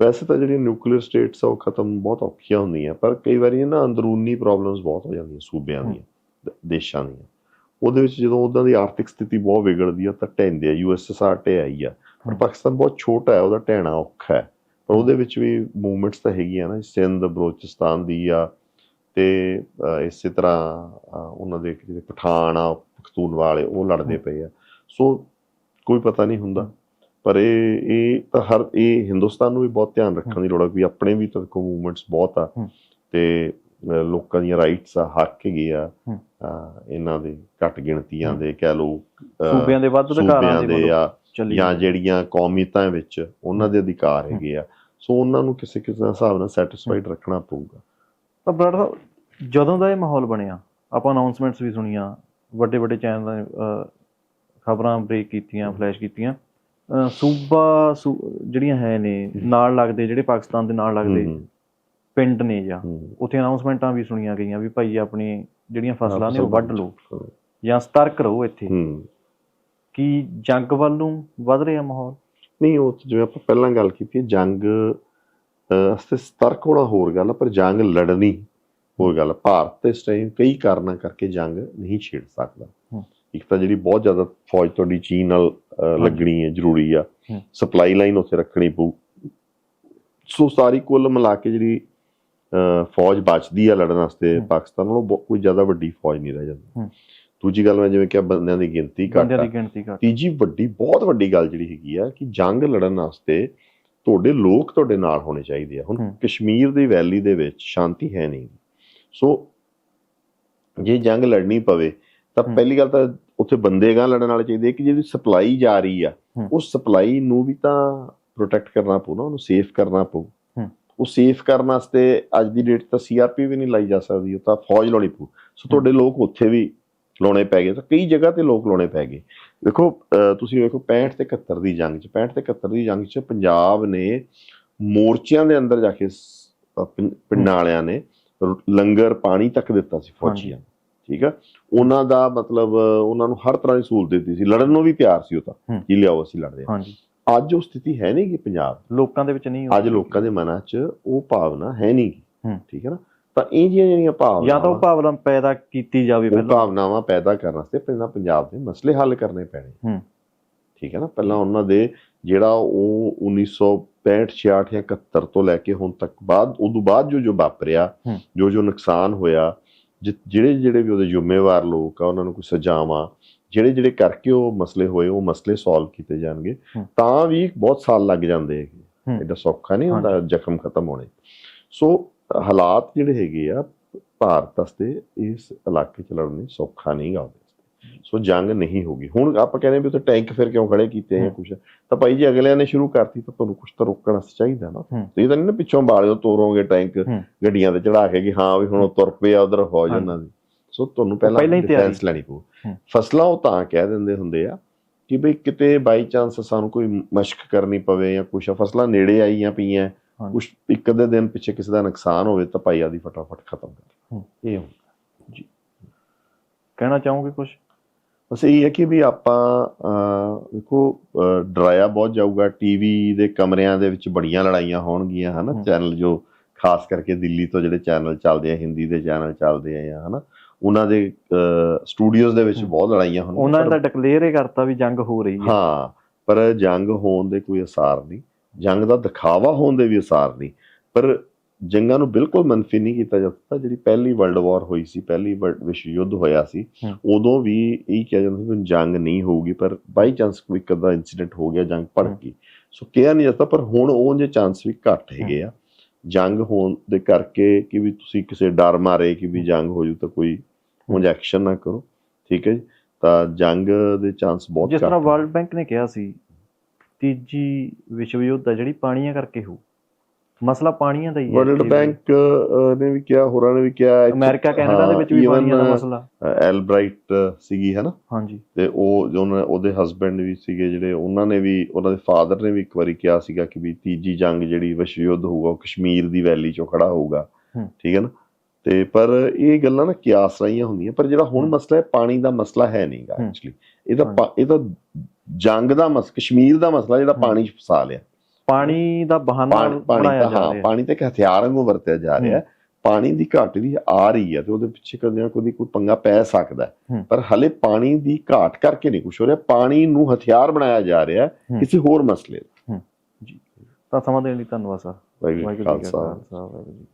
ਵੈਸੇ ਤਾਂ ਜਿਹੜੀਆਂ ਨਿਊਕਲੀਅਰ ਸਟੇਟਸ ਆ ਉਹ ਖਤਮ ਬਹੁਤ ਔਖੀਆਂ ਹੁੰਦੀਆਂ ਪਰ ਕਈ ਵਾਰੀ ਨਾ ਅੰਦਰੂਨੀ ਪ੍ਰੋਬਲਮਸ ਬਹੁਤ ਹੋ ਜਾਂਦੀਆਂ ਸੂਬਿਆਂ। ਦੀਆਂ ਦੇਸ਼ਾਂ ਦੀਆਂ ਉਹਦੇ ਵਿੱਚ ਜਦੋਂ ਉਹਨਾਂ ਦੀ ਆਰਥਿਕ ਸਥਿਤੀ ਬਹੁਤ ਵਿਗੜਦੀ ਆ ਤਾਂ ਢਹਿੰਦੇ ਆ ਯੂਐਸਐਸਆਰ ਢਹਿ ਹੀ ਆ। ਪਰ। ਪਾਕਿਸਤਾਨ ਬਹੁਤ ਛੋਟਾ ਹੈ ਉਹਦਾ ਢਹਿਣਾ ਔਖਾ ਹੈ। ਪਰ ਉਹਦੇ ਵਿੱਚ ਵੀ ਮੂਵਮੈਂਟਸ ਤਾਂ ਹੈਗੀਆਂ ਨਾ ਸਿੰਧ ਬਲੋਚਿਸਤਾਨ ਦੀ ਆ ਤੇ ਇਸੇ ਤਰ੍ਹਾਂ ਉਹਨਾਂ ਦੇ ਜਿਹੜੇ ਪਠਾਨ ਆ ਪਖਤੂਨ ਵਾਲੇ ਉਹ ਲੜਦੇ ਪਏ ਆ। ਸੋ ਕੋਈ ਪਤਾ ਨਹੀਂ ਹੁੰਦਾ। ਪਰ ਇਹ ਇਹ ਤਾਂ ਹਰ ਇਹ ਹਿੰਦੁਸਤਾਨ ਨੂੰ ਵੀ ਬਹੁਤ ਧਿਆਨ ਰੱਖਣ ਦੀ ਲੋੜ ਹੈ ਵੀ ਆਪਣੇ ਵੀ ਤਾਂ ਦੇਖੋ ਮੂਵਮੈਂਟਸ ਬਹੁਤ ਆ। ਤੇ ਲੋਕਾਂ ਦੀਆਂ ਰਾਈਟਸ ਆ ਹੱਕ ਹੈਗੇ ਆ ਇਹਨਾਂ ਦੇ ਘੱਟ ਗਿਣਤੀਆਂ। ਦੇ ਕਹਿ ਅਹ, ਸੂਬਿਆਂ ਦੇ ਵੱਧ ਅਧਿਕਾਰਾਂ ਦੇ ਆ ਜਾਂ ਜਿਹੜੀਆਂ ਕੌਮੀਅਤਾਂ ਵਿੱਚ ਉਹਨਾਂ ਦੇ ਅਧਿਕਾਰ ਹੈਗੇ ਆ। ਸੋ ਉਹਨਾਂ ਨੂੰ ਕਿਸੇ ਕਿਸੇ ਹਿਸਾਬ ਨਾਲ ਸੈਟੀਸਫਾਈਡ ਰੱਖਣਾ ਪਊਗਾ। ਤਾਂ ਬਰਾੜ ਸਾਹਿਬ ਜਦੋਂ ਦਾ ਇਹ ਮਾਹੌਲ ਬਣਿਆ ਆਪਾਂ ਅਨਾਉਂਸਮੈਂਟਸ ਵੀ ਸੁਣੀਆਂ ਵੱਡੇ ਵੱਡੇ ਚੈਨਲਾਂ ਨੇ ਖਬਰਾਂ ਬ੍ਰੇਕ ਕੀਤੀਆਂ ਫਲੈਸ਼ ਕੀਤੀਆਂ ਸੂਬਾ ਜਿਹੜੀਆਂ ਹੈ ਨੇ ਨਾਲ ਲੱਗਦੇ ਜਿਹੜੇ ਪਾਕਿਸਤਾਨ ਦੇ ਨਾਲ ਲੱਗਦੇ ਪਿੰਡ ਨੇ ਜਾਂ ਉੱਥੇ ਅਨਾਉਂਸਮੈਂਟਾਂ ਵੀ ਸੁਣੀਆਂ ਗਈਆਂ ਵੀ ਭਾਈ ਆਪਣੀ ਜਿਹੜੀਆਂ ਫਸਲਾਂ ਨੇ ਉਹ ਵੱਢ ਲਓ ਜਾਂ ਸਤਰਕ ਰਹੋ ਇੱਥੇ। ਕੀ ਜੰਗ ਵੱਲ ਨੂੰ ਵੱਧ ਰਿਹਾ ਮਾਹੌਲ? ਨਹੀਂ ਉਹ ਜਿਵੇਂ ਆਪਾਂ ਪਹਿਲਾਂ ਗੱਲ ਕੀਤੀ ਹੈ ਜੰਗ ਅਸਤੇ ਸਤਰਕ ਹੋਣਾ ਹੋਰ ਗੱਲ ਪਰ ਜੰਗ ਲੜਨੀ ਹੋਰ ਗੱਲ। ਭਾਰਤ ਇਸ ਟਾਈਮ ਕਈ ਕਾਰਨਾਂ ਕਰਕੇ ਜੰਗ ਨਹੀਂ ਛੇੜ ਸਕਦਾ। ਇੱਕ ਤਾਂ ਜਿਹੜੀ ਬਹੁਤ ਜ਼ਿਆਦਾ ਫੌਜ ਤੁਹਾਡੀ ਚੀਨ ਨਾਲ। ਲੱਗਣੀ ਹੈ ਜ਼ਰੂਰੀ ਆ। ਸਪਲਾਈ ਲਾਈਨ ਉੱਥੇ ਰੱਖਣੀ ਪਊ। ਸੋ ਸਾਰੀ ਕੁੱਲ ਮਿਲਾ ਕੇ ਜਿਹੜੀ ਫੌਜ ਬਚਦੀ ਆ ਲੜਨ ਵਾਸਤੇ। ਪਾਕਿਸਤਾਨ ਨਾਲੋਂ ਕੋਈ ਜ਼ਿਆਦਾ ਵੱਡੀ ਫੌਜ ਨਹੀਂ ਰਹਿ ਜਾਂਦੀ। ਦੂਜੀ ਗੱਲ ਮੈਂ ਜਿਵੇਂ ਕਿਹਾ ਬੰਦਿਆਂ ਦੀ ਗਿਣਤੀ ਘੱਟ ਆ ਤੀਜੀ ਵੱਡੀ ਬਹੁਤ ਵੱਡੀ ਗੱਲ ਜਿਹੜੀ ਹੈਗੀ ਆ ਕਿ ਜੰਗ ਲੜਨ ਵਾਸਤੇ ਤੁਹਾਡੇ ਲੋਕ ਤੁਹਾਡੇ ਨਾਲ ਹੋਣੇ ਚਾਹੀਦੇ ਆ ਹੁਣ। ਕਸ਼ਮੀਰ ਦੀ ਵੈਲੀ ਦੇ ਵਿੱਚ ਸ਼ਾਂਤੀ ਹੈ ਨਹੀਂ ਸੋ ਜੇ ਜੰਗ ਲੜਨੀ ਪਵੇ ਤਾਂ। ਪਹਿਲੀ ਗੱਲ ਤਾਂ ਉੱਥੇ ਬੰਦੇ ਗਾਂ ਲੜਨ ਵਾਲੇ ਚਾਹੀਦੇ ਕਿ ਜਿਹੜੀ ਸਪਲਾਈ ਜਾ ਰਹੀ ਆ। ਉਹ ਸਪਲਾਈ ਨੂੰ ਵੀ ਤਾਂ ਪ੍ਰੋਟੈਕਟ ਕਰਨਾ ਪਊ ਨਾ ਉਹਨੂੰ ਸੇਫ ਕਰਨਾ ਪਊ। ਉਹ ਸੇਫ ਕਰਨ ਵਾਸਤੇ ਅੱਜ ਦੀ ਡੇਟ ਤਾਂ ਸੀਆਰਪੀ ਵੀ ਨਹੀਂ ਲਾਈ ਜਾ ਸਕਦੀ ਉਹ ਤਾਂ ਫੌਜ ਲਾਉਣੀ ਪਊ। ਸੋ ਤੁਹਾਡੇ ਲੋਕ ਉੱਥੇ ਵੀ ਲਾਉਣੇ ਪੈ ਗਏ। ਤਾਂ ਕਈ ਜਗ੍ਹਾ ਤੇ ਲੋਕ ਲਾਉਣੇ ਪੈ ਗਏ। ਦੇਖੋ ਤੁਸੀਂ ਵੇਖੋ 65 ਤੇ 71 ਦੀ ਜੰਗ 'ਚ 65 ਤੇ 71 ਦੀ ਜੰਗ 'ਚ ਪੰਜਾਬ ਨੇ ਮੋਰਚਿਆਂ ਦੇ ਅੰਦਰ ਜਾ ਕੇ ਪਿੰਡਾਂ ਵਾਲਿਆਂ ਨੇ ਲੰਗਰ ਪਾਣੀ ਤੱਕ ਦਿੱਤਾ ਸੀ ਫੌਜੀਆਂ ਠੀਕ ਆ? ਉਹਨਾਂ ਦਾ ਮਤਲਬ ਉਹਨਾਂ ਨੂੰ ਹਰ ਤਰ੍ਹਾਂ ਦੀ ਸਹੂਲਤ ਦਿੱਤੀ ਸੀ। ਲੜਨ ਨੂੰ ਵੀ ਤਿਆਰ ਸੀ ਉਹ ਤਾਂ। ਕਿ ਲਿਆਓ ਅਸੀਂ ਲੜਦੇ ਹਾਂ ਹਾਂਜੀ। ਅੱਜ ਉਹ ਸਥਿਤੀ ਹੈ ਨਹੀਂ ਕਿ ਪੰਜਾਬ ਲੋਕਾਂ ਦੇ ਵਿੱਚ ਨਹੀਂ ਅੱਜ ਲੋਕਾਂ ਦੇ ਮਨਾਂ 'ਚ ਉਹ ਭਾਵਨਾ ਹੈ ਨਹੀਂ। ਠੀਕ ਹੈ ਨਾ? ਤਾਂ ਇਹ ਜਿਹੀਆਂ ਜਿਹੜੀਆਂ ਭਾਵਨਾਵਾਂ ਜਾਂ ਤਾਂ ਉਹ ਭਾਵਨਾ ਪੈਦਾ ਕੀਤੀ ਜਾਵੇ ਪਹਿਲਾਂ। ਭਾਵਨਾਵਾਂ ਪੈਦਾ ਕਰਨ ਵਾਸਤੇ ਪਹਿਲਾਂ ਪੰਜਾਬ ਦੇ ਮਸਲੇ ਹੱਲ ਕਰਨੇ ਪੈਣੇ। ਠੀਕ ਹੈ ਨਾ? ਪਹਿਲਾਂ ਉਹਨਾਂ ਦੇ ਜਿਹੜਾ ਉਹ 1965 66 ਜਾਂ 71 ਤੋਂ ਲੈ ਕੇ ਹੁਣ ਤੱਕ ਬਾਅਦ ਉਦੋਂ ਬਾਅਦ ਜੋ ਜੋ ਵਾਪਰਿਆ। ਜੋ ਜੋ ਨੁਕਸਾਨ ਹੋਇਆ ਜਿਹੜੇ ਜਿਹੜੇ ਵੀ ਉਹਦੇ ਜ਼ਿੰਮੇਵਾਰ ਲੋਕ ਆ ਉਹਨਾਂ ਨੂੰ ਕੋਈ ਸਜ਼ਾਵਾਂ ਜਿਹੜੇ ਜਿਹੜੇ ਕਰਕੇ ਉਹ ਮਸਲੇ ਹੋਏ ਉਹ ਮਸਲੇ ਸੋਲਵ ਕੀਤੇ ਜਾਣਗੇ। ਤਾਂ ਵੀ ਬਹੁਤ ਸਾਲ ਲੱਗ ਜਾਂਦੇ ਹੈਗੇ। ਐਡਾ ਸੌਖਾ ਨਹੀਂ ਹੁੰਦਾ ਜ਼ਖਮ ਖਤਮ ਹੋਣੇ ਸੋ ਹਾਲਾਤ ਜਿਹੜੇ ਹੈਗੇ ਆ ਭਾਰਤ ਵਾਸਤੇ ਇਸ ਇਲਾਕੇ ਚ ਲੜਨੇ ਸੌਖਾ ਨਹੀਂ ਗਾ ਸੋ ਜੰਗ ਨਹੀਂ ਹੋਗੀ ਹੁਣ ਆਪਾਂ ਕਹਿੰਦੇ ਵੀ ਉੱਥੇ ਟੈਂਕ ਫਿਰ ਕਿਉਂ ਖੜੇ ਕੀਤੇ ਆ। ਕੁਛ ਤਾਂ ਭਾਈ ਜੀ ਅਗਲਿਆਂ ਨੇ ਸ਼ੁਰੂ ਕਰਤੀ ਤਾਂ ਤੁਹਾਨੂੰ ਕੁਝ ਤਾਂ ਰੋਕਣਾ ਚਾਹੀਦਾ ਨਾ। ਤੁਸੀਂ ਤਾਂ ਨਹੀਂ ਨਾ ਪਿੱਛੋਂ ਬਾਲਿਓ ਤੋਰੋਗੇ ਟੈਂਕ। ਗੱਡੀਆਂ ਤੇ ਚੜਾ ਕੇ ਕਿ ਹਾਂ ਵੀ ਹੁਣ ਉਹ ਤੁਰ ਪਏ ਆ ਉਧਰ ਫੌਜ। ਉਹਨਾਂ ਦੀ ਸੋ ਤੁਹਾਨੂੰ ਪਹਿਲਾਂ ਪਹਿਲਾਂ ਹੀ ਤਿਆਰੀ। ਡਿਫੈਂਸ ਲੈਣੀ ਪਊ। ਫਸਲਾਂ ਉਹ ਤਾਂ ਕਹਿ ਦਿੰਦੇ ਹੁੰਦੇ ਆ ਕਿ ਬਈ ਕਿਤੇ ਬਾਈ ਚਾਂਸ ਸਾਨੂੰ ਕੋਈ ਮਸ਼ਕ ਕਰਨੀ ਪਵੇ ਜਾਂ ਕੁਛ ਫਸਲਾਂ ਨੇੜੇ ਆਈਆਂ ਪਈਆਂ। ਕੁਛ ਇੱਕ ਅੱਧੇ ਦਿਨ ਪਿੱਛੇ ਕਿਸੇ ਦਾ ਨੁਕਸਾਨ ਹੋਵੇ ਤਾਂ ਭਾਈ ਆਦੀ ਫਟਾਫਟ ਖਤਮ ਕਰ। ਇਹ ਹੁੰਦਾ। ਕਹਿਣਾ ਚਾਹੋਗੇ ਕੁਝ ਬਸ ਇਹ ਹੈ ਕਿ ਵੀ ਆਪਾਂ ਦੇਖੋ ਡਰਾਇਆ ਬਹੁਤ ਜਾਊਗਾ ਟੀਵੀ ਦੇ ਕਮਰਿਆਂ ਦੇ ਵਿੱਚ ਬੜੀਆਂ ਲੜਾਈਆਂ ਹੋਣਗੀਆਂ ਹਨਾ। ਚੈਨਲ ਜੋ ਖਾਸ ਕਰਕੇ ਦਿੱਲੀ ਤੋਂ ਜਿਹੜੇ ਚੈਨਲ ਚੱਲਦੇ ਆ ਹਿੰਦੀ ਦੇ ਚੈਨਲ ਚੱਲਦੇ ਆ ਹਨਾ ਉਹਨਾਂ ਦੇ ਸਟੂਡੀਓਜ਼ ਦੇ ਵਿੱਚ। ਬਹੁਤ ਲੜਾਈਆਂ ਹੋਣਗੀਆਂ ਉਹਨਾਂ ਨੇ ਤਾਂ ਡਿਕਲੇਅਰ ਹੀ ਕਰਤਾ ਵੀ ਜੰਗ ਹੋ ਰਹੀ ਹੈ। ਹਾਂ ਪਰ ਜੰਗ ਹੋਣ ਦੇ ਕੋਈ ਅਸਾਰ ਨਹੀਂ। ਜੰਗ ਦਾ ਦਿਖਾਵਾ ਹੋਣ ਦੇ ਵੀ ਅਸਾਰ ਨਹੀਂ। ਪਰ ਜੰਗਾਂ ਨੂੰ ਬਿਲਕੁਲ ਮਨਫੀ ਨਹੀਂ ਕੀਤਾ ਜਾ ਸਕਦਾ। ਜਿਹੜੀ ਪਹਿਲੀ ਵਰਲਡ ਵਾਰ ਹੋਈ ਸੀ ਪਹਿਲੀ ਵਿਸ਼ਵ ਯੁੱਧ ਹੋਇਆ ਸੀ। ਉਦੋਂ ਵੀ ਇਹ ਕਿਹਾ ਜਾਂਦਾ ਸੀ ਕਿ ਜੰਗ ਨਹੀਂ ਹੋਊਗੀ ਪਰ ਬਾਈ ਚਾਂਸ ਕੋਈ ਕਦਾ ਇਨਸੀਡੈਂਟ ਹੋ ਗਿਆ ਜੰਗ ਭੜਕ। ਗਈ। ਸੋ ਕਿਹਾ ਨਹੀਂ ਜਾਂਦਾ ਪਰ ਹੁਣ ਉਹ ਜੇ ਚਾਂਸ ਵੀ ਘੱਟ ਹੈਗੇ ਆ। ਜੰਗ ਹੋਣ ਦੇ ਕਰਕੇ ਕਿ ਵੀ ਤੁਸੀਂ ਕਿਸੇ ਡਰ ਮਾਰੇ ਕਿ ਵੀ ਜੰਗ ਹੋ ਜੂ ਤਾਂ ਕੋਈ ਹੁਣ ਐਕਸ਼ਨ ਨਾ ਕਰੋ ਠੀਕ ਹੈ ਤਾਂ ਜੰਗ ਦੇ ਚਾਂਸ ਬਹੁਤ ਜਿਸ ਤਰ੍ਹਾਂ ਆ। ਵਰਲਡ ਬੈਂਕ ਨੇ ਕਿਹਾ ਸੀ ਤੀਜੀ ਵਿਸ਼ਵ ਯੁੱਧ ਹੈ ਜਿਹੜੀ ਪਾਣੀਆਂ ਕਰਕੇ ਹੋ ਮਸਲਾ ਪਾਣੀਆਂ ਦਾ ਹੀ ਹੈ। ਵਰਲਡ। ਬੈਂਕ ਨੇ ਵੀ ਕਿਹਾ ਹੋਰਾਂ ਨੇ ਵੀ ਕਿਹਾ ਅਮਰੀਕਾ ਕੈਨੇਡਾ ਦੇ ਵਿੱਚ ਵੀ ਪਾਣੀਆਂ ਦਾ ਮਸਲਾ। ਐਲਬ੍ਰਾਈਟ ਸੀਗੀ ਹਨਾ ਹਾਂਜੀ। ਤੇ ਉਹ ਉਹਦੇ ਹਸਬੰਡ ਵੀ ਸੀਗੇ ਜਿਹੜੇ ਉਹਨਾਂ ਨੇ ਵੀ ਉਹਨਾਂ ਦੇ ਫਾਦਰ ਨੇ ਵੀ ਇੱਕ ਵਾਰੀ ਕਿਹਾ ਸੀਗਾ ਕਿ ਵੀ ਤੀਜੀ ਜੰਗ ਜਿਹੜੀ ਵਿਸ਼ਵ ਯੁੱਧ ਹੋਊਗਾ ਉਹ ਕਸ਼ਮੀਰ ਦੀ ਵੈਲੀ ਚੋਂ ਖੜਾ ਹੋਊਗਾ। ਹੂੰ। ਠੀਕ ਹੈ ਨਾ? ਤੇ ਪਰ ਇਹ ਗੱਲਾਂ ਨਾ ਕਿਆਸ ਰਾਈਆਂ ਹੁੰਦੀਆਂ ਪਰ ਜਿਹੜਾ ਹੁਣ। ਮਸਲਾ ਹੈ ਪਾਣੀ ਦਾ ਮਸਲਾ ਹੈ ਨਹੀਂਗਾ। ਐਕਚੁਅਲੀ ਇਹ ਤਾਂ ਇਹ ਤਾਂ ਜੰਗ ਦਾ ਮਸ ਕਸ਼ਮੀਰ ਦਾ ਮਸਲਾ ਜਿਹੜਾ। ਪਾਣੀ 'ਚ ਫਸਾ ਲਿਆ ਪਾਣੀ ਦਾ ਬਹਾਨਾ ਬਣਾਇਆ ਜਾ ਹਾਂ ਰਿਹਾ ਪਾਣੀ ਤਾਂ ਇੱਕ ਹਥਿਆਰ ਵਾਂਗੂ ਵਰਤਿਆ ਜਾ ਰਿਹਾ ਪਾਣੀ ਦੀ ਘਾਟ ਵੀ ਆ ਰਹੀ ਹੈ ਤੇ ਉਹਦੇ ਪਿੱਛੇ ਕਦੇ ਨਾ ਕਦੇ ਕੋਈ ਪੰਗਾ ਪੈ ਸਕਦਾ। ਪਰ ਹਲੇ ਪਾਣੀ ਦੀ ਘਾਟ ਕਰਕੇ ਨਹੀਂ ਕੁਝ ਹੋ ਰਿਹਾ ਪਾਣੀ ਨੂੰ ਹਥਿਆਰ ਬਣਾਇਆ ਜਾ ਰਿਹਾ। ਕਿਸੇ ਹੋਰ ਮਸਲੇ ਦਾ ਤਾਂ ਸਮਾਂ ਦੇਣ ਲਈ ਧੰਨਵਾਦ ਸਰ ਵਾਹਿਗੁਰੂ ਜੀ ਕਾ ਜੀ ਖਾਲਸਾ ਵਾਹਿਗੁਰੂ ਜੀ।